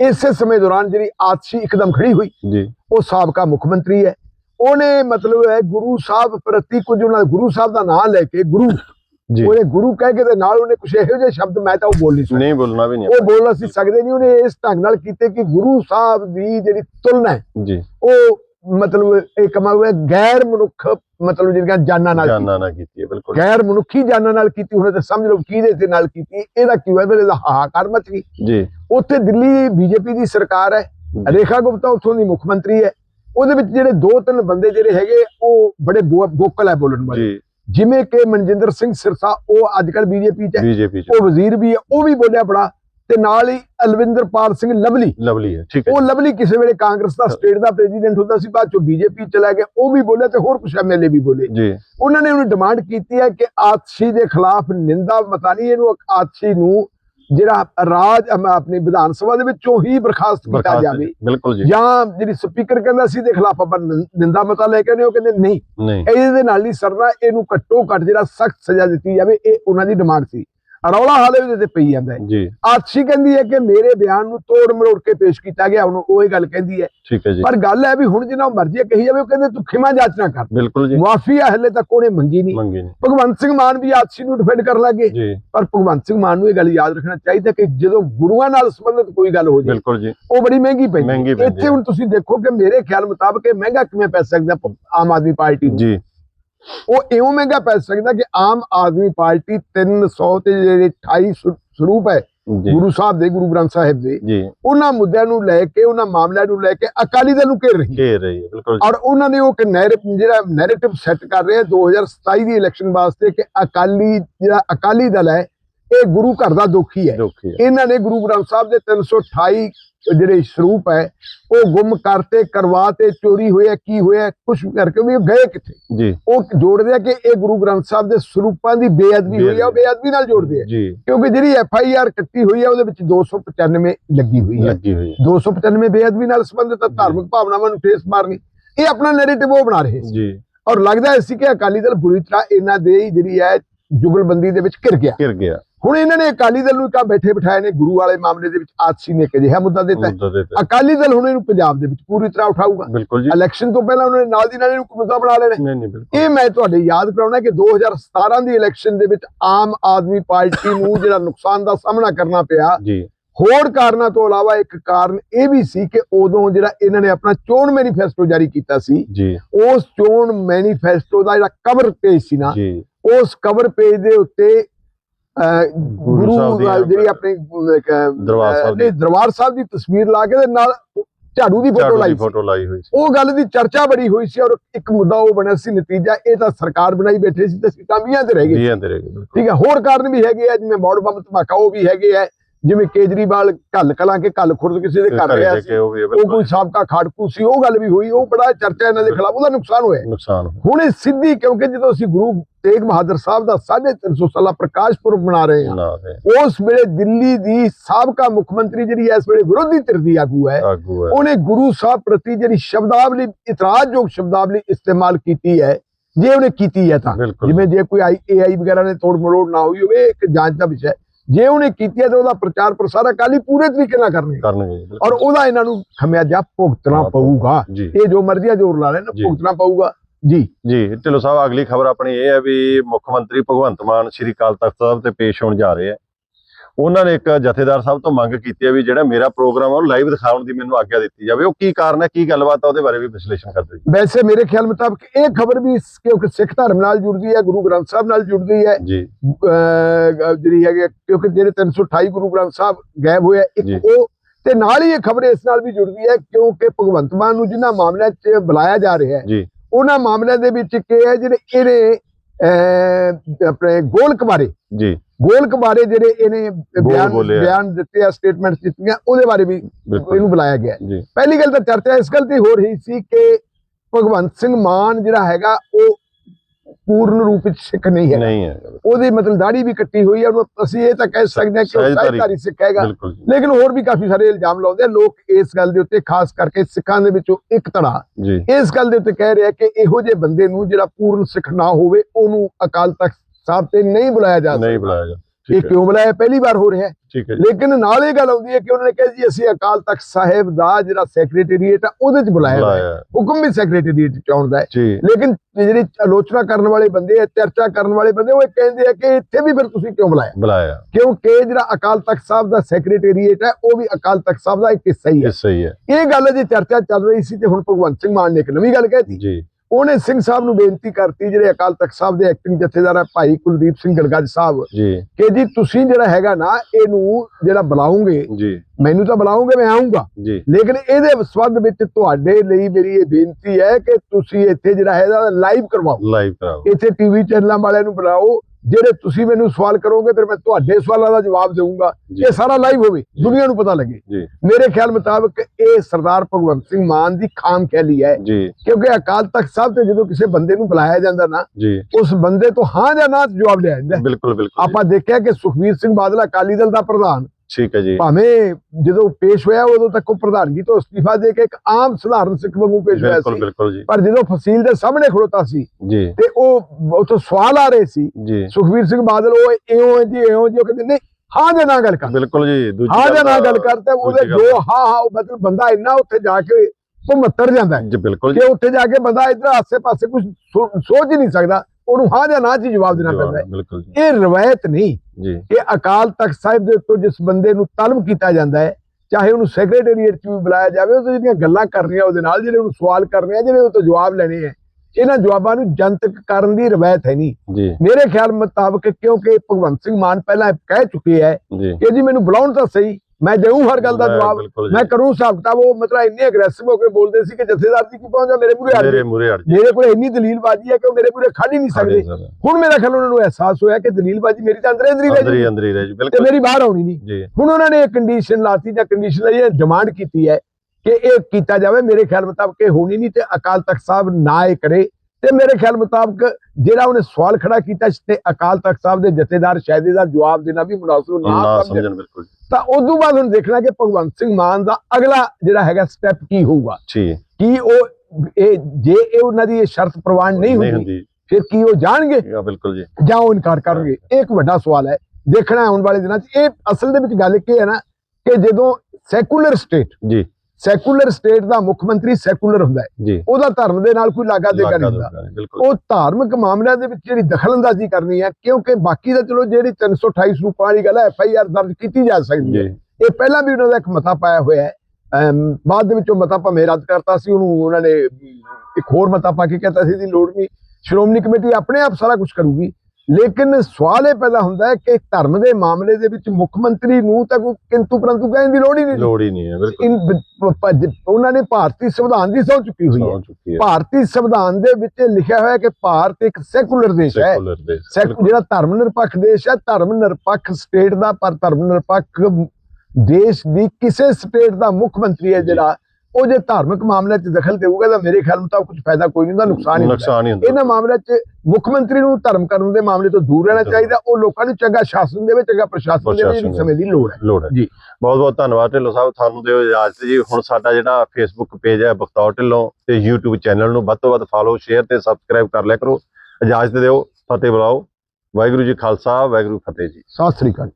ਇਸੇ ਸਮੇਂ ਦੌਰਾਨ ਜਿਹੜੀ ਆਤਸ਼ੀ ਇੱਕਦਮ ਖੜੀ ਹੋਈ ਜੀ। ਉਹ ਸਾਬਕਾ ਮੁੱਖ ਮੰਤਰੀ ਹੈ। ਉਹਨੇ ਮਤਲਬ ਹੈ ਗੁਰੂ ਸਾਹਿਬ ਪ੍ਰਤੀ ਕੁਝ ਉਹਨਾਂ ਗੁਰੂ ਸਾਹਿਬ ਦਾ ਨਾਮ ਲੈ ਕੇ ਗੁਰੂ ਜੀ। ਉਹਨੇ ਗੁਰੂ ਕਹਿ ਕੇ ਤੇ ਨਾਲ ਉਹਨੇ ਕੁਝ ਇਹੋ ਜਿਹੇ ਸ਼ਬਦ ਮੈਂ ਤਾਂ ਉਹ ਬੋਲ ਨਹੀਂ ਸਕਦਾ। ਨਹੀਂ ਬੋਲਣਾ ਵੀ ਨਹੀਂ ਉਹ ਬੋਲ ਅਸੀਂ ਸਕਦੇ ਨਹੀਂ ਉਹਨੇ ਇਸ ਢੰਗ ਨਾਲ ਕੀਤੇ ਕਿ ਗੁਰੂ ਸਾਹਿਬ ਦੀ ਜਿਹੜੀ ਤੁਲਨਾ ਹੈ ਜੀ। ਉਹ ਮਤਲਬ ਇਹ ਕਮਾਵੇ ਗੈਰ ਮਨੁੱਖ ਮਤਲਬ ਜਿਹੜੀਆਂ ਜਾਨਾਂ ਨਾਲ। ਜਾਨਾ ਨਾ ਕੀਤੀ ਹੈ ਬਿਲਕੁਲ। ਗੈਰ ਮਨੁੱਖੀ ਜਾਨਾਂ ਨਾਲ ਕੀਤੀ ਉਹਨੇ ਤਾਂ ਸਮਝ ਲਓ ਕਿਹਦੇ ਤੇ ਨਾਲ ਕੀਤੀ ਇਹਦਾ ਕੀ ਹੋਇਆ? ਮੇਰੇ ਦਾ ਹਾਹਾਕਾਰ ਮਚ ਗਈ। ਜੀ। ਉੱਥੇ ਦਿੱਲੀ ਬੀਜੇਪੀ ਦੀ ਸਰਕਾਰ ਹੈ ਰੇਖਾ ਗੁਪਤਾ ਉੱਥੋਂ ਦੀ ਮੁੱਖ ਮੰਤਰੀ ਹੈ। ਉਹਦੇ ਵਿੱਚ ਜਿਹੜੇ ਦੋ ਤਿੰਨ ਬੰਦੇ ਜਿਹੜੇ ਹੈਗੇ ਉਹ ਬੜੇ ਵੋਕਲ ਹੈ ਬੋਲਣ ਵਾਲੇ। ਜਿਵੇਂ ਕਿ ਮਨਜਿੰਦਰ ਸਿੰਘ ਸਿਰਸਾ ਉਹ ਅੱਜ ਕੱਲ ਬੀਜੇਪੀ 'ਚ ਹੈ। ਬੀਜੇਪੀ ਚ। ਉਹ ਵਜ਼ੀਰ ਵੀ ਹੈ ਉਹ ਵੀ ਬੋਲਿਆ ਬੜਾ। ਤੇ ਨਾਲ ਹੀ ਅਲਵਿੰਦਰਪਾਲ ਸਿੰਘ ਲਵਲੀ। ਲਵਲੀ ਹੈ ਠੀਕ ਹੈ ਉਹ ਲਵਲੀ ਕਿਸੇ ਵੇਲੇ ਕਾਂਗਰਸ ਦਾ ਸਟੇਟ ਦਾ ਪ੍ਰੈਜ਼ੀਡੈਂਟ ਹੁੰਦਾ ਸੀ ਬਾਅਦ ਚੋਂ ਬੀਜੇਪੀ ਚਲਾ ਗਿਆ ਉਹ ਵੀ ਬੋਲਿਆ ਤੇ ਹੋਰ ਕੁਝ ਐਮਐਲਏ ਵੀ ਬੋਲੇ। ਜੀ। ਉਹਨਾਂ ਨੇ ਉਹਨੂੰ ਡਿਮਾਂਡ ਕੀਤੀ ਹੈ ਕਿ ਆਤਸ਼ੀ ਦੇ ਖਿਲਾਫ ਨਿੰਦਾ ਮਤਾਨੀ ਇਹਨੂੰ ਆਤਸ਼ੀ ਨੂੰ ਜਿਹੜਾ ਰਾਜ ਆਪਣੀ ਵਿਧਾਨ ਸਭਾ ਦੇ ਵਿੱਚੋਂ ਹੀ ਬਰਖਾਸਤ ਕੀਤਾ ਜਾਵੇ। ਬਿਲਕੁਲ ਜੀ। ਜਾਂ ਜਿਹੜੀ ਸਪੀਕਰ ਕਹਿੰਦਾ ਸੀ ਦੇ ਖਿਲਾਫ ਆਪਾਂ ਨਿੰਦਾ ਮਤਾ ਲੈ ਕੇ ਆਉਂਦੇ ਉਹ ਕਹਿੰਦੇ ਨਹੀਂ। ਇਹਦੇ ਨਾਲ ਨਹੀਂ ਸਰਨਾ ਇਹਨੂੰ ਘੱਟੋ ਘੱਟ ਜਿਹੜਾ ਸਖਤ ਸਜ਼ਾ ਦਿੱਤੀ ਜਾਵੇ ਇਹ ਉਹਨਾਂ ਦੀ ਡਿਮਾਂਡ ਸੀ। ਰੌਲਾ ਹਾਲੇ ਵੀ ਤੇ ਪਈ ਜਾਂਦਾ ਹੈ। ਜੀ। ਆਤਸ਼ੀ ਕਹਿੰਦੀ ਹੈ ਕਿ ਮੇਰੇ ਬਿਆਨ ਨੂੰ ਤੋੜ ਮਰੋੜ ਕੇ ਪੇਸ਼ ਕੀਤਾ ਗਿਆ ਹੁਣ ਉਹ ਇਹ ਗੱਲ ਕਹਿੰਦੀ ਹੈ। ਠੀਕ ਹੈ ਜੀ। ਪਰ ਗੱਲ ਹੈ ਵੀ ਹੁਣ ਜਿੰਨਾ ਮਰਜ਼ੀ ਕਹੀ ਜਾਵੇ ਉਹ ਕਹਿੰਦੇ ਤੂੰ ਖਿਮਾ ਜਾਚਨਾ ਕਰ। ਬਿਲਕੁਲ ਜੀ। ਮੁਆਫੀ ਆ ਹਲੇ ਤੱਕ ਉਹਨੇ ਮੰਗੀ ਨਹੀਂ। ਮੰਗੀ ਨਹੀਂ। ਭਗਵੰਤ ਸਿੰਘ ਮਾਨ ਵੀ ਆਤਸ਼ੀ ਨੂੰ ਡਿਫੈਂਡ ਕਰਨ ਲੱਗੇ। ਜੀ। ਪਰ ਭਗਵੰਤ ਸਿੰਘ ਮਾਨ ਨੂੰ ਇਹ ਗੱਲ ਯਾਦ ਰੱਖਣਾ ਚਾਹੀਦਾ ਕਿ ਜਦੋਂ ਗੁਰੂਆਂ ਨਾਲ ਸੰਬੰਧਿਤ ਕੋਈ ਗੱਲ ਹੋ ਜਾਏ ਬਿਲਕੁਲ ਜੀ। ਉਹ ਬੜੀ ਮਹਿੰਗੀ ਪੈਂਦੀ ਇੱਥੇ। ਹੁਣ ਤੁਸੀਂ ਦੇਖੋ ਕਿ ਮੇਰੇ ਖਿਆਲ ਮੁਤਾਬਕ ਇਹ ਮਹਿੰਗਾ ਕਿਵੇਂ ਪੈ ਸਕਦਾ ਆਮ ਆਦਮੀ ਪਾਰਟੀ ਨੂੰ। ਜੀ। ਉਹ ਇਉਂ ਮਹਿੰਗਾ ਪੈ ਸਕਦਾ ਕਿ ਆਮ ਆਦਮੀ ਪਾਰਟੀ 300 ਤੇ ਜਿਹੜੇ 28 ਸਰ- ਸਰੂਪ ਹੈ ਗੁਰੂ ਸਾਹਿਬ ਦੇ ਗੁਰੂ ਗ੍ਰੰਥ ਸਾਹਿਬ ਦੇ ਉਹਨਾਂ ਮੁੱਦਿਆਂ ਨੂੰ ਲੈ ਕੇ ਉਹਨਾਂ ਮਾਮਲਿਆਂ ਨੂੰ ਲੈ ਕੇ ਅਕਾਲੀ ਦਲ ਨੂੰ ਘੇਰ ਰਹੀ ਹੈ। ਘੇਰ ਰਹੀ ਹੈ ਬਿਲਕੁਲ ਔਰ ਉਹਨਾਂ ਨੇ ਉਹ ਕਿ ਜਿਹੜਾ ਨੈਰੇਟਿਵ ਸੈੱਟ ਕਰ ਰਹੇ ਆ 2027 ਦੀ ਇਲੈਕਸ਼ਨ ਵਾਸਤੇ ਕਿ ਅਕਾਲੀ ਜਿਹੜਾ ਅਕਾਲੀ ਦਲ ਹੈ ਇਹ ਗੁਰੂ ਘਰ ਦਾ ਦੁਖੀ ਹੈ। ਦੁਖੀ ਹੈ। ਇਹਨਾਂ ਨੇ ਗੁਰੂ ਗ੍ਰੰਥ ਸਾਹਿਬ ਦੇ 328 ਜਿਹੜੇ ਸਰੂਪ ਹੈ ਉਹ ਗੁੰਮ ਕਰਤੇ ਕਰਵਾਤੇ ਚੋਰੀ ਹੋਇਆ ਕੀ ਹੋਇਆ ਕੁਝ ਕਰਕੇ ਵੀ ਗਏ ਕਿੱਥੇ? ਜੀ। ਉਹ ਜੋੜਦੇ ਆ ਕਿ ਇਹ ਗੁਰੂ ਗ੍ਰੰਥ ਸਾਹਿਬ ਦੇ ਸਰੂਪਾਂ ਦੀ ਬੇਅਦਬੀ ਹੋਈ ਆ ਉਹ ਬੇਅਦਬੀ। ਨਾਲ ਜੋੜਦੇ ਆ। ਕਿਉਂਕਿ ਜਿਹੜੀ ਐਫ ਆਈ ਆਰ ਕੱਟੀ ਹੋਈ ਹੈ ਉਹਦੇ ਵਿੱਚ 295 ਲੱਗੀ ਹੋਈ ਹੈ ਲੱਗੀ ਹੋਈ ਹੈ 295 ਬੇਅਦਬੀ ਨਾਲ ਸੰਬੰਧਿਤ ਆ, ਧਾਰਮਿਕ ਭਾਵਨਾਵਾਂ ਨੂੰ ਠੇਸ ਮਾਰਨੀ। ਇਹ ਆਪਣਾ ਨੈਰੇਟਿਵ ਉਹ ਬਣਾ ਰਹੇ ਸੀ। ਜੀ। ਔਰ ਲੱਗਦਾ ਸੀ ਕਿ ਅਕਾਲੀ ਦਲ ਬੁਰੀ ਤਰ੍ਹਾਂ ਇਹਨਾਂ ਦੇ ਹੀ ਜਿਹੜੀ ਹੈ ਜੁਗਲਬੰਦੀ ਦੇ ਵਿੱਚ ਘਿਰ ਗਿਆ। ਘਿਰ ਗਿਆ। ਹੁਣ ਇਹਨਾਂ ਨੇ ਅਕਾਲੀ ਦਲ ਨੂੰ ਕਾ ਬੈਠੇ ਬਿਠਾਏ ਨੇ ਗੁਰੂ ਵਾਲੇ ਮਾਮਲੇ ਦੇ ਵਿੱਚ ਆਤਸੀ ਨੇ ਅਜਿਹਾ ਮੁੱਦਾ ਦਿੱਤਾ ਅਕਾਲੀ ਦਲ ਹੁਣ ਇਹਨੂੰ ਪੰਜਾਬ ਦੇ ਵਿੱਚ ਪੂਰੀ ਤਰ੍ਹਾਂ ਉਠਾਊਗਾ। ਬਿਲਕੁਲ ਜੀ। ਇਲੈਕਸ਼ਨ ਤੋਂ ਪਹਿਲਾਂ ਉਹਨਾਂ ਨੇ ਨਾਲ ਦੀ ਨਾਲ ਇਹਨੂੰ ਮੁੱਦਾ ਬਣਾ ਲੈਣਾ। ਇਹ ਮੈਂ ਤੁਹਾਡੇ ਯਾਦ ਕਰਾਉਣਾ ਕਿ 2017 ਦੀ ਇਲੈਕਸ਼ਨ ਦੇ ਵਿੱਚ ਆਮ ਆਦਮੀ ਪਾਰਟੀ ਨੂੰ ਜਿਹੜਾ ਨੁਕਸਾਨ ਦਾ ਸਾਹਮਣਾ ਕਰਨਾ ਪਿਆ ਜੀ। ਹੋਰ ਕਾਰਨਾਂ ਤੋਂ ਇਲਾਵਾ ਇੱਕ ਕਾਰਨ ਇਹ ਵੀ ਸੀ ਕਿ ਉਦੋਂ ਜਿਹੜਾ ਇਹਨਾਂ ਨੇ ਆਪਣਾ ਚੋਣ ਮੈਨੀਫੈਸਟੋ ਜਾਰੀ ਕੀਤਾ ਸੀ ਜੀ। ਉਸ ਚੋਣ ਮੈਨੀਫੈਸਟੋ ਦਾ ਜਿਹੜਾ ਕਵਰ ਪੇਜ ਸੀ ਨਾ ਉਸ ਕਵਰ ਪੇਜ ਦੇ ਉੱਤੇ ਗੁਰੂ ਜਿਹੜੀ ਆਪਣੀ ਦਰਬਾਰ ਸਾਹਿਬ ਦੀ। ਨਹੀਂ, ਦਰਬਾਰ ਸਾਹਿਬ ਦੀ ਤਸਵੀਰ ਲਾ ਕੇ ਤੇ ਨਾਲ ਝਾੜੂ ਦੀ ਫੋਟੋ ਲਾਈ। ਫੋਟੋ ਲਾਈ ਹੋਈ ਸੀ। ਉਹ ਗੱਲ ਦੀ ਚਰਚਾ ਬੜੀ ਹੋਈ ਸੀ ਔਰ ਇੱਕ ਮੁੱਦਾ ਉਹ ਬਣਿਆ ਸੀ ਨਤੀਜਾ ਇਹ ਤਾਂ ਸਰਕਾਰ ਬਣਾਈ ਬੈਠੇ ਸੀ ਤੇ ਸੀਟਾਂ ਵੀਆਂ ਤੇ ਰਹਿ ਗਏ ਰਹੇ ਠੀਕ ਹੈ ਹੋਰ ਕਾਰਨ ਵੀ ਹੈਗੇ ਆ ਜਿਵੇਂ ਮੌੜ ਬੰਬ ਧਮਾਕਾ ਉਹ ਵੀ ਹੈਗੇ ਆ। ਜਿਵੇਂ ਕੇਜਰੀਵਾਲ ਘੱਲ ਕਲਾਂ ਕੇ ਘੱਲ ਖੁਰਦ ਕਿਸੇ ਦੇ ਘਰੇ ਰਿਹਾ ਸੀ ਉਹ ਕੋਈ ਸਾਬਕਾ ਖਾੜਕੂ ਸੀ ਉਹ ਗੱਲ ਵੀ ਹੋਈ ਉਹ ਬੜਾ ਚਰਚਾ ਇਹਨਾਂ ਦੇ ਖਿਲਾਫ ਉਹਦਾ ਨੁਕਸਾਨ ਹੋਇਆ। ਨੁਕਸਾਨ। ਹੁਣ ਇਹ ਸਿੱਧੀ ਕਿਉਂਕਿ ਜਦੋਂ ਅਸੀਂ ਗੁਰੂ ਤੇਗ ਬਹਾਦਰ ਸਾਹਿਬ ਦਾ 350 ਸਾਲਾ ਪ੍ਰਕਾਸ਼ ਪੁਰਬ ਮਨਾ ਰਹੇ ਹਾਂ ਉਸ ਵੇਲੇ ਦਿੱਲੀ ਦੀ ਸਾਬਕਾ ਮੁੱਖ ਮੰਤਰੀ ਜਿਹੜੀ ਇਸ ਵੇਲੇ ਵਿਰੋਧੀ ਧਿਰ ਦੀ ਆਗੂ ਹੈ ਉਹਨੇ ਗੁਰੂ ਸਾਹਿਬ ਪ੍ਰਤੀ ਜਿਹੜੀ ਸ਼ਬਦਾਵਲੀ ਇਤਰਾਜ਼ਯੋਗ ਸ਼ਬਦਾਵਲੀ ਇਸਤੇਮਾਲ ਕੀਤੀ ਹੈ ਜੇ ਉਹਨੇ ਕੀਤੀ ਹੈ ਤਾਂ। ਜਿਵੇਂ ਜੇ ਕੋਈ ਆਈ ਏਆਈ ਵਗੈਰਾ ਨੇ ਤੋੜ ਮਰੋੜ ਨਾ ਹੋਈ ਹੋਵੇ ਇੱਕ ਜਾਂਚ ਦਾ ਵਿਸ਼ਾ ਹੈ। ਜੇ ਉਹਨੇ ਕੀਤੀ ਹੈ ਤਾਂ ਉਹਦਾ ਪ੍ਰਚਾਰ ਪ੍ਰਸਾਰ ਅਕਾਲੀ ਪੂਰੇ ਤਰੀਕੇ ਨਾਲ ਕਰਨਗੇ। ਕਰਨਗੇ। ਔਰ ਉਹਦਾ ਇਹਨਾਂ ਨੂੰ ਖਮਿਆਜਾ ਭੁਗਤਣਾ ਪਊਗਾ। ਇਹ ਜੋ ਮਰਜ਼ੀ ਆ ਜ਼ੋਰ ਲਾ ਲੈਣ। ਭੁਗਤਣਾ ਪਊਗਾ। ਜੀ। ਜੀ ਢਿੱਲੋਂ ਸਾਹਿਬ ਅਗਲੀ ਖਬਰ ਆਪਣੀ ਇਹ ਹੈ ਵੀ ਮੁੱਖ ਮੰਤਰੀ ਭਗਵੰਤ ਮਾਨ ਸ਼੍ਰੀ ਅਕਾਲ ਤਖਤ ਸਾਹਿਬ ਤੇ ਪੇਸ਼ ਹੋਣ ਜਾ ਰਹੇ ਆ ਉਹਨਾਂ ਨੇ ਇੱਕ ਜਥੇਦਾਰ ਸਾਹਿਬ ਤੋਂ ਮੰਗ ਕੀਤੀ ਹੈ ਵੀ ਜਿਹੜਾ ਮੇਰਾ ਪ੍ਰੋਗਰਾਮ ਆ ਉਹ ਲਾਈਵ ਦਿਖਾਉਣ ਦੀ ਮੈਨੂੰ ਆਗਿਆ ਦਿੱਤੀ ਜਾਵੇ। ਉਹ ਕੀ ਕਾਰਨ ਹੈ ਕੀ ਗੱਲਬਾਤ ਹੈ ਉਹਦੇ ਬਾਰੇ ਵੀ ਵਿਸ਼ਲੇਸ਼ਣ ਕਰਦੇ ਜੀ। ਵੈਸੇ ਮੇਰੇ ਖਿਆਲ ਮੁਤਾਬਕ ਇਹ ਖਬਰ ਵੀ ਕਿਉਂਕਿ ਸਿੱਖ ਧਰਮ ਨਾਲ ਜੁੜਦੀ ਹੈ ਗੁਰੂ ਗ੍ਰੰਥ ਸਾਹਿਬ ਨਾਲ ਜੁੜਦੀ ਹੈ। ਜੀ। ਜਿਹੜੀ ਹੈਗੀ ਹੈ, ਕਿਉਂਕਿ ਜਿਹੜੇ 328 ਗੁਰੂ ਗ੍ਰੰਥ ਸਾਹਿਬ ਗਾਇਬ ਹੋਏ ਆ, ਜੀ। ਇੱਕ ਉਹ ਤੇ ਨਾਲ ਹੀ ਇਹ ਖਬਰ ਇਸ ਨਾਲ ਵੀ ਜੁੜਦੀ ਹੈ ਕਿਉਂਕਿ ਭਗਵੰਤ ਮਾਨ ਨੂੰ ਜਿਨ੍ਹਾਂ ਮਾਮਲਿਆਂ 'ਚ ਬੁਲਾਇਆ ਜਾ ਰਿਹਾ ਹੈ ਜੀ। ਉਹਨਾਂ ਮਾਮਲਿਆਂ ਦੇ ਵਿੱਚ ਇਹ ਹੈ ਜਿਹੜੇ ਇਹਨੇ ਆਪਣੇ ਗੋਲਕ ਬਾਰੇ ਜੀ। ਗੋਲਕ ਬਾਰੇ ਜਿਹੜੇ ਇਹਨੇ ਬਿਆਨ। ਬਿਆਨ ਦਿੱਤੇ ਆ ਸਟੇਟਮੈਂਟਸ ਦਿੱਤੀਆਂ ਉਹਦੇ ਬਾਰੇ ਵੀ ਇਹਨੂੰ ਬੁਲਾਇਆ ਗਿਆ ਪਹਿਲੀ ਗੱਲ ਤਾਂ ਚਰਚਾ ਇਸ ਗੱਲ ਤੇ ਹੋ ਰਹੀ ਸੀ ਕਿ ਭਗਵੰਤ ਸਿੰਘ ਮਾਨ ਜਿਹੜਾ ਹੈਗਾ ਉਹ ਪੂਰਨ ਰੂਪ ਵਿੱਚ ਸਿੱਖ ਨਹੀਂ ਹੈ ਨਹੀਂ ਹੈ ਉਹਦੀ ਮਤਲਬ ਦਾੜੀ ਵੀ ਕੱਟੀ ਹੋਈ ਹੈ ਉਹਨੂੰ ਅਸੀਂ ਇਹ ਤਾਂ ਕਹਿ ਸਕਦੇ ਹਾਂ ਕਿ ਉਹ ਸਹਿਜਧਾਰੀ। ਸਿੱਖ ਹੈਗਾ। ਲੇਕਿਨ ਹੋਰ ਵੀ ਕਾਫੀ ਸਾਰੇ ਇਲਜ਼ਾਮ ਲਾਉਂਦੇ ਆ ਲੋਕ ਇਸ ਗੱਲ ਦੇ ਉੱਤੇ ਖਾਸ ਕਰਕੇ ਸਿੱਖਾਂ ਦੇ ਵਿੱਚੋਂ ਇੱਕ ਧੜਾ। ਜੀ। ਇਸ ਗੱਲ ਦੇ ਉੱਤੇ ਕਹਿ ਰਿਹਾ ਕਿ ਇਹੋ ਜਿਹੇ ਬੰਦੇ ਨੂੰ ਜਿਹੜਾ ਪੂਰਨ ਸਿੱਖ ਨਾ ਹੋਵੇ ਉਹਨੂੰ ਅਕਾਲ ਤਖਤ ਸਾਹਿਬ ਤੇ ਨਹੀਂ ਬੁਲਾਇਆ ਜਾ ਸਕਦਾ। ਨਹੀਂ ਬੁਲਾਇਆ ਜਾ ਇਹ ਕਿਉਂ ਬੁਲਾਇਆ? ਪਹਿਲੀ ਵਾਰ ਹੋ ਰਿਹਾ ਹੈ। ਠੀਕ ਹੈ ਲੇਕਿਨ ਨਾਲ ਇਹ ਗੱਲ ਆਉਂਦੀ ਹੈ ਕਿ ਉਹਨਾਂ ਨੇ ਕਿਹਾ ਜੀ ਅਸੀਂ ਅਕਾਲ ਤਖਤ ਸਾਹਿਬ ਦਾ ਜਿਹੜਾ ਸੈਕਟਰੀਏਟ ਆ ਉਹਦੇ ਚ ਬੁਲਾਇਆ ਹੈ। ਹੁਕਮ ਵੀ ਸੈਕਟਰੀਏਟ ਚ ਆਉਂਦਾ ਹੈ। ਲੇਕਿਨ ਜਿਹੜੀ ਆਲੋਚਨਾ ਕਰਨ ਵਾਲੇ ਬੰਦੇ ਆ ਚਰਚਾ ਕਰਨ ਵਾਲੇ ਬੰਦੇ ਉਹ ਇਹ ਕਹਿੰਦੇ ਆ ਕਿ ਇੱਥੇ ਵੀ ਫਿਰ ਤੁਸੀਂ ਕਿਉਂ ਬੁਲਾਇਆ? ਬੁਲਾਇਆ। ਕਿਉਂਕਿ ਜਿਹੜਾ ਅਕਾਲ ਤਖਤ ਸਾਹਿਬ ਦਾ ਸੈਕਟਰੀਏਟ ਹੈ ਉਹ ਵੀ ਅਕਾਲ ਤਖਤ ਸਾਹਿਬ ਦਾ ਇੱਕ ਹਿੱਸਾ ਹੀ ਹੈ। ਇਹ ਗੱਲ ਜੇ ਚਰਚਾ ਚੱਲ ਰਹੀ ਸੀ ਤੇ ਹੁਣ ਭਗਵੰਤ ਸਿੰਘ ਮਾਨ ਨੇ ਇੱਕ ਨਵੀਂ ਗੱਲ ਕਹਿਤੀ ਜੀ। ਉਹਨੇ ਸਿੰਘ ਸਾਹਿਬ ਨੂੰ ਬੇਨਤੀ ਕਰਤੀ ਜਿਹੜੇ ਅਕਾਲ ਤਖਤ ਸਾਹਿਬ ਦੇ ਐਕਟਿੰਗ ਜਥੇਦਾਰ ਹੈ ਭਾਈ ਕੁਲਦੀਪ ਸਿੰਘ ਗੜਗੱਜ ਸਾਹਿਬ ਜੀ। ਕਿ ਜੀ ਤੁਸੀਂ ਜਿਹੜਾ ਹੈਗਾ ਨਾ ਇਹਨੂੰ ਜਿਹੜਾ ਬੁਲਾਉਂਗੇ ਜੀ। ਮੈਨੂੰ ਤਾਂ ਬੁਲਾਉਂਗੇ ਮੈਂ ਆਉਂਗਾ ਜੀ। ਲੇਕਿਨ ਇਹਦੇ ਸੰਬੰਧ ਵਿੱਚ ਤੁਹਾਡੇ ਲਈ ਮੇਰੀ ਇਹ ਬੇਨਤੀ ਹੈ ਕਿ ਤੁਸੀਂ ਇੱਥੇ ਜਿਹੜਾ ਹੈ ਲਾਈਵ ਕਰਵਾਓ। ਲਾਈਵ ਕਰਾਓ। ਇੱਥੇ ਟੀਵੀ ਚੈਨਲਾਂ ਵਾਲਿਆਂ ਨੂੰ ਬੁਲਾਓ ਜਿਹੜੇ ਤੁਸੀਂ ਮੈਨੂੰ ਸਵਾਲ ਕਰੋਗੇ ਫਿਰ ਮੈਂ ਤੁਹਾਡੇ ਸਵਾਲਾਂ ਦਾ ਜਵਾਬ ਦੇਵਾਂਗਾ। ਇਹ ਸਾਰਾ ਲਾਈਵ ਹੋਵੇ ਦੁਨੀਆ ਨੂੰ ਪਤਾ ਲੱਗੇ ਮੇਰੇ ਖਿਆਲ ਮੁਤਾਬਕ ਇਹ ਸਰਦਾਰ ਭਗਵੰਤ ਸਿੰਘ ਮਾਨ ਦੀ ਖਾਮ ਖਿਆਲੀ ਹੈ ਕਿਉਂਕਿ ਅਕਾਲ ਤਖਤ ਸਾਹਿਬ ਤੇ ਜਦੋਂ ਕਿਸੇ ਬੰਦੇ ਨੂੰ ਬੁਲਾਇਆ ਜਾਂਦਾ ਨਾ ਉਸ ਬੰਦੇ ਤੋਂ ਹਾਂ ਜਾਂ ਨਾ ਜਵਾਬ ਲਿਆ ਜਾਂਦਾ। ਬਿਲਕੁਲ ਬਿਲਕੁਲ। ਆਪਾਂ ਦੇਖਿਆ ਕਿ ਸੁਖਵੀਰ ਸਿੰਘ ਬਾਦਲ ਅਕਾਲੀ ਦਲ ਦਾ ਪ੍ਰਧਾਨ ਠੀਕ ਹੈ ਜੀ। ਭਾਵੇਂ ਜਦੋਂ ਪੇਸ਼ ਹੋਇਆ ਉਦੋਂ ਤੱਕ ਉਹ ਪ੍ਰਧਾਨਗੀ ਤੋਂ ਅਸਤੀਫਾ ਦੇ ਕੇ ਇੱਕ ਆਮ ਸਧਾਰਨ ਸਿੱਖ ਵਾਂਗੂ ਪੇਸ਼ ਹੋਇਆ ਸੀ। ਬਿਲਕੁਲ ਜੀ। ਪਰ ਜਦੋਂ ਫਸੀਲ ਦੇ ਸਾਹਮਣੇ ਖੜੋਤਾ ਸੀ ਜੀ। ਤੇ ਉਹ ਉਥੋਂ ਸਵਾਲ ਆ ਰਹੇ ਸੀ ਜੀ। ਸੁਖਵੀਰ ਸਿੰਘ ਬਾਦਲ ਉਹ ਇਉਂ ਜੀ ਇਉਂ ਜੀ ਉਹ ਕਹਿੰਦੇ ਨਹੀਂ ਹਾਂ ਜਾਂ ਨਾ ਗੱਲ ਕਰ। ਬਿਲਕੁਲ ਜੀ ਦੂਜੀ ਹਾਂ ਜਾਂ ਨਾ ਤਾਂ- ਗੱਲ ਕਰ ਤੇ ਉਹਦੇ ਜੋ ਹਾਂ ਹਾਂ ਉਹ ਮਤਲਬ ਬੰਦਾ ਇੰਨਾ ਉੱਥੇ ਜਾ ਕੇ ਭਮੱਤਰ ਜਾਂਦਾ ਹੈ ਜੀ ਬਿਲਕੁਲ ਜੀ। ਕਿ ਉੱਥੇ ਜਾ ਕੇ ਬੰਦਾ ਇਧਰ ਆਸੇ-ਪਾਸੇ ਕੁਝ ਸੋਚ ਹੀ ਨਹੀਂ ਸਕਦਾ। ਉਹਨੂੰ ਹਾਂ ਜਾਂ ਨਾ ਚ ਜਵਾਬ ਦੇਣਾ ਪੈਂਦਾ ਹੈ। ਇਹ ਰਵਾਇਤ ਨਹੀਂ ਜੀ। ਇਹ ਅਕਾਲ ਤਖਤ ਸਾਹਿਬ ਦੇ ਉੱਤੋਂ ਜਿਸ ਬੰਦੇ ਨੂੰ ਤਲਬ ਕੀਤਾ ਜਾਂਦਾ ਹੈ ਚਾਹੇ ਉਹਨੂੰ ਸੈਕਟਰੀਏਟ ਚ ਵੀ ਬੁਲਾਇਆ ਜਾਵੇ ਉਹ ਜਿਹੜੀਆਂ ਗੱਲਾਂ ਕਰਨੀਆਂ ਉਹਦੇ ਨਾਲ ਜਿਹੜੇ ਉਹਨੂੰ ਸਵਾਲ ਕਰਨੇ ਆ ਜਿਹੜੇ ਉਹ ਤੋਂ ਜਵਾਬ ਲੈਣੇ ਆ ਇਹਨਾਂ ਜਵਾਬਾਂ ਨੂੰ ਜਨਤਕ ਕਰਨ ਦੀ ਰਵਾਇਤ ਹੈ ਨਹੀਂ। ਮੇਰੇ ਖਿਆਲ ਮੁਤਾਬਕ ਕਿਉਂਕਿ ਭਗਵੰਤ ਸਿੰਘ ਮਾਨ ਪਹਿਲਾਂ ਕਹਿ ਚੁੱਕੇ ਹੈ ਕਿ ਜੀ ਮੈਨੂੰ ਬੁਲਾਉਣ ਤਾਂ ਸਹੀ ਮੈਂ ਦੇਉਂ ਹਰ ਗੱਲ ਦਾ ਜਵਾਬ। ਮੈਂ ਕਰੂੰ ਹਿਸਾਬ ਕਿਤਾਬ ਉਹ ਮਤਲਬ ਇੰਨੇ ਅਗਰੈਸਿਵ ਹੋ ਕੇ ਬੋਲਦੇ ਸੀ ਕਿ ਜਥੇਦਾਰ ਜੀ ਕੀ ਪਹੁੰਚਾ ਮੇਰੇ ਮੂਰੇ ਅੜ ਮੇਰੇ। ਮੂਰੇ ਅੜ ਜੀ ਮੇਰੇ ਕੋਲ ਇੰਨੀ ਦਲੀਲਬਾਜ਼ੀ ਹੈ ਕਿ ਉਹ ਮੇਰੇ ਮੂਰੇ ਖੜ ਹੀ ਨਹੀਂ ਸਕਦੇ। ਹੁਣ ਮੇਰਾ ਖਿਆਲ ਉਹਨਾਂ ਨੂੰ ਅਹਿਸਾਸ ਹੋਇਆ ਕਿ ਦਲੀਲਬਾਜ਼ੀ ਮੇਰੀ ਤਾਂ ਅੰਦਰ ਅੰਦਰ ਹੀ ਰਹਿ ਅੰਦਰ ਹੀ ਜਾਊਗੀ ਅੰਦਰ ਹੀ ਰਹਿ ਜੀ ਤੇ ਬਿਲਕੁਲ। ਮੇਰੀ ਬਾਹਰ ਆਉਣੀ ਨਹੀਂ। ਹੁਣ ਉਹਨਾਂ ਨੇ ਇੱਕ ਕੰਡੀਸ਼ਨ ਲਾਤੀ ਜਾਂ ਕੰਡੀਸ਼ਨ ਲਈ ਇਹ ਡਿਮਾਂਡ ਕੀਤੀ ਹੈ ਕਿ ਇਹ ਕੀਤਾ ਜਾਵੇ। ਮੇਰੇ ਖਿਆਲ ਮੁਤਾਬਕ ਇਹ ਹੋਣੀ ਨਹੀਂ ਤੇ ਅਕਾਲ ਤਖਤ ਸਾਹਿਬ ਨਾ ਇਹ ਕਰੇ। ਤੇ ਮੇਰੇ ਖਿਆਲ ਮੁਤਾਬਕ ਜਿਹੜਾ ਉਹਨੇ ਸਵਾਲ ਖੜਾ ਕੀਤਾ ਤੇ ਅਕਾਲ ਤਖਤ ਸਾਹਿਬ ਦੇ ਜਥੇਦਾਰ ਸ਼ਾਇਦ ਇਹਦਾ ਜਵਾਬ ਦੇਣਾ ਵੀ ਮੁਨਾਸਬ ਨਾ ਸਮਝਣ। ਬਿਲਕੁਲ। ਤਾਂ ਉਸ ਤੋਂ ਬਾਅਦ ਹੁਣ ਦੇਖਣਾ ਕਿ ਭਗਵੰਤ ਸਿੰਘ ਮਾਨ ਦਾ ਅਗਲਾ ਜਿਹੜਾ ਹੈਗਾ ਸਟੈਪ ਕੀ ਹੋਊਗਾ? ਕੀ ਉਹ ਇਹ ਜੇ ਇਹ ਉਹਨਾਂ ਦੀ ਇਹ ਸ਼ਰਤ ਪ੍ਰਵਾਨ ਨਹੀਂ ਹੁੰਦੀ ਫਿਰ ਕੀ ਉਹ ਜਾਣਗੇ? ਬਿਲਕੁਲ ਜੀ। ਜਾਂ ਉਹ ਇਨਕਾਰ ਕਰਨਗੇ? ਇਹ ਇੱਕ ਵੱਡਾ ਸਵਾਲ ਹੈ। ਦੇਖਣਾ ਹੈ ਆਉਣ ਵਾਲੇ ਦਿਨਾਂ 'ਚ ਇਹ ਅਸਲ ਦੇ ਵਿੱਚ ਗੱਲ ਕੀ ਹੈ ਨਾ ਕਿ ਜਦੋਂ ਸੈਕੂਲਰ ਸਟੇਟ ਜੀ। ਸੈਕੂਲਰ ਸਟੇਟ ਦਾ ਮੁੱਖ ਮੰਤਰੀ ਸੈਕੂਲਰ ਹੁੰਦਾ ਹੈ। ਉਹਦਾ ਧਰਮ ਦੇ ਨਾਲ ਕੋਈ ਲਾਗਾ ਦੇਗਾ ਨਹੀਂ ਹੁੰਦਾ। ਉਹ ਧਾਰਮਿਕ ਮਾਮਲਿਆਂ ਦੇ ਵਿੱਚ ਜਿਹੜੀ ਦਖਲਅੰਦਾਜ਼ੀ ਕਰਨੀ ਹੈ ਕਿਉਂਕਿ ਬਾਕੀ ਦਾ ਚਲੋ ਜਿਹੜੀ 328 ਸਰੂਪਾਂ ਵਾਲੀ ਗੱਲ ਹੈ ਐਫ ਆਈ ਆਰ ਦਰਜ ਕੀਤੀ ਜਾ ਸਕਦੀ ਹੈ। ਇਹ ਪਹਿਲਾਂ ਵੀ ਉਹਨਾਂ ਦਾ ਇੱਕ ਮਤਾ ਪਾਇਆ ਹੋਇਆ ਹੈ। ਬਾਅਦ ਦੇ ਵਿੱਚ ਉਹ ਮਤਾ ਭਾਵੇਂ ਰੱਦ ਕਰਤਾ ਸੀ ਉਹਨੂੰ ਉਹਨਾਂ ਨੇ ਇੱਕ ਹੋਰ ਮਤਾ ਪਾ ਕੇ ਕਹਿੰਦਾ ਸੀ ਦੀ ਲੋੜ ਨਹੀਂ। ਸ਼੍ਰੋਮਣੀ ਕਮੇਟੀ ਆਪਣੇ ਆਪ ਸਾਰਾ ਕੁਝ ਕਰੂਗੀ। ਲੇਕਿਨ ਸਵਾਲ ਇਹ ਪੈਦਾ ਹੁੰਦਾ ਹੈ ਕਿ ਧਰਮ ਦੇ ਮਾਮਲੇ ਦੇ ਵਿੱਚ ਮੁੱਖ ਮੰਤਰੀ ਨੂੰ ਤਾਂ ਕੋਈ ਕਿੰਤੂ ਪਰੰਤੂ ਕਹਿਣ ਦੀ ਲੋੜ ਹੀ ਨਹੀਂ। ਲੋੜ ਹੀ ਨਹੀਂ ਹੈ ਬਿਲਕੁਲ। ਉਹਨਾਂ ਨੇ ਭਾਰਤੀ ਸੰਵਿਧਾਨ ਦੀ ਸਹੁੰ ਚੁੱਕੀ ਹੋਈ ਹੈ। ਸੌਂ ਭਾਰਤੀ ਸੰਵਿਧਾਨ ਦੇ ਵਿੱਚ ਲਿਖਿਆ ਹੋਇਆ ਹੈ ਕਿ ਭਾਰਤ ਇੱਕ ਸੈਕੂਲਰ ਦੇਸ਼ ਹੈ। ਜਿਹੜਾ ਧਰਮ ਨਿਰਪੱਖ ਦੇਸ਼ ਹੈ ਧਰਮ ਨਿਰਪੱਖ ਸਟੇਟ ਦਾ ਪਰ ਧਰਮ ਨਿਰਪੱਖ ਦੇਸ਼ ਦੀ ਕਿਸੇ ਸਟੇਟ ਦਾ ਮੁੱਖ ਮੰਤਰੀ ਹੈ ਜਿਹੜਾ ਉਹ ਜੇ ਧਾਰਮਿਕ ਮਾਮਲਿਆਂ 'ਚ ਦਖਲ ਦੇਊਗਾ ਤਾਂ ਮੇਰੇ ਖਿਆਲ ਮੁਤਾਬਕ ਕੁਝ ਫਾਇਦਾ ਕੋਈ ਨਹੀਂ ਹੁੰਦਾ ਨੁਕਸਾਨ ਹੀ ਹੁੰਦਾ। ਨੁਕਸਾਨ ਹੀ ਹੁੰਦਾ। ਇਹਨਾਂ ਮਾਮਲਿਆਂ 'ਚ ਮੁੱਖ ਮੰਤਰੀ ਨੂੰ ਧਰਮ ਕਰਨ ਦੇ ਮਾਮਲੇ ਤੋਂ ਦੂਰ ਰਹਿਣਾ ਚਾਹੀਦਾ ਉਹ ਲੋਕਾਂ ਨੂੰ ਚੰਗਾ ਸ਼ਾਸਨ ਦੇਵੇ ਚੰਗਾ ਪ੍ਰਸ਼ਾਸਨ ਦੇਵੇ ਜਿਹੜੀ ਸਮੇਂ ਦੀ ਲੋੜ ਹੈ। ਲੋੜ ਹੈ। ਜੀ। ਬਹੁਤ ਬਹੁਤ ਧੰਨਵਾਦ ਢਿੱਲੋਂ ਸਾਹਿਬ ਤੁਹਾਨੂੰ ਦਿਓ ਇਜਾਜ਼ਤ ਜੀ। ਹੁਣ ਸਾਡਾ ਜਿਹੜਾ ਫੇਸਬੁੱਕ ਪੇਜ ਹੈ ਬਖਤੌਰ ਢਿੱਲੋਂ ਤੇ YouTube ਚੈਨਲ ਨੂੰ ਵੱਧ ਤੋਂ ਵੱਧ ਫਾਲੋ ਸ਼ੇਅਰ ਤੇ ਸਬਸਕ੍ਰਾਈਬ ਕਰ ਲਿਆ ਕਰੋ। ਇਜਾਜ਼ਤ ਦਿਓ ਫਤਿਹ ਬੁਲਾਓ। ਵਾਹਿਗੁਰੂ ਜੀ ਖਾਲਸਾ ਵਾਹਿਗੁਰੂ ਫਤਿਹ ਜੀ। ਸਤਿ ਸ੍ਰੀ ਅਕਾਲ।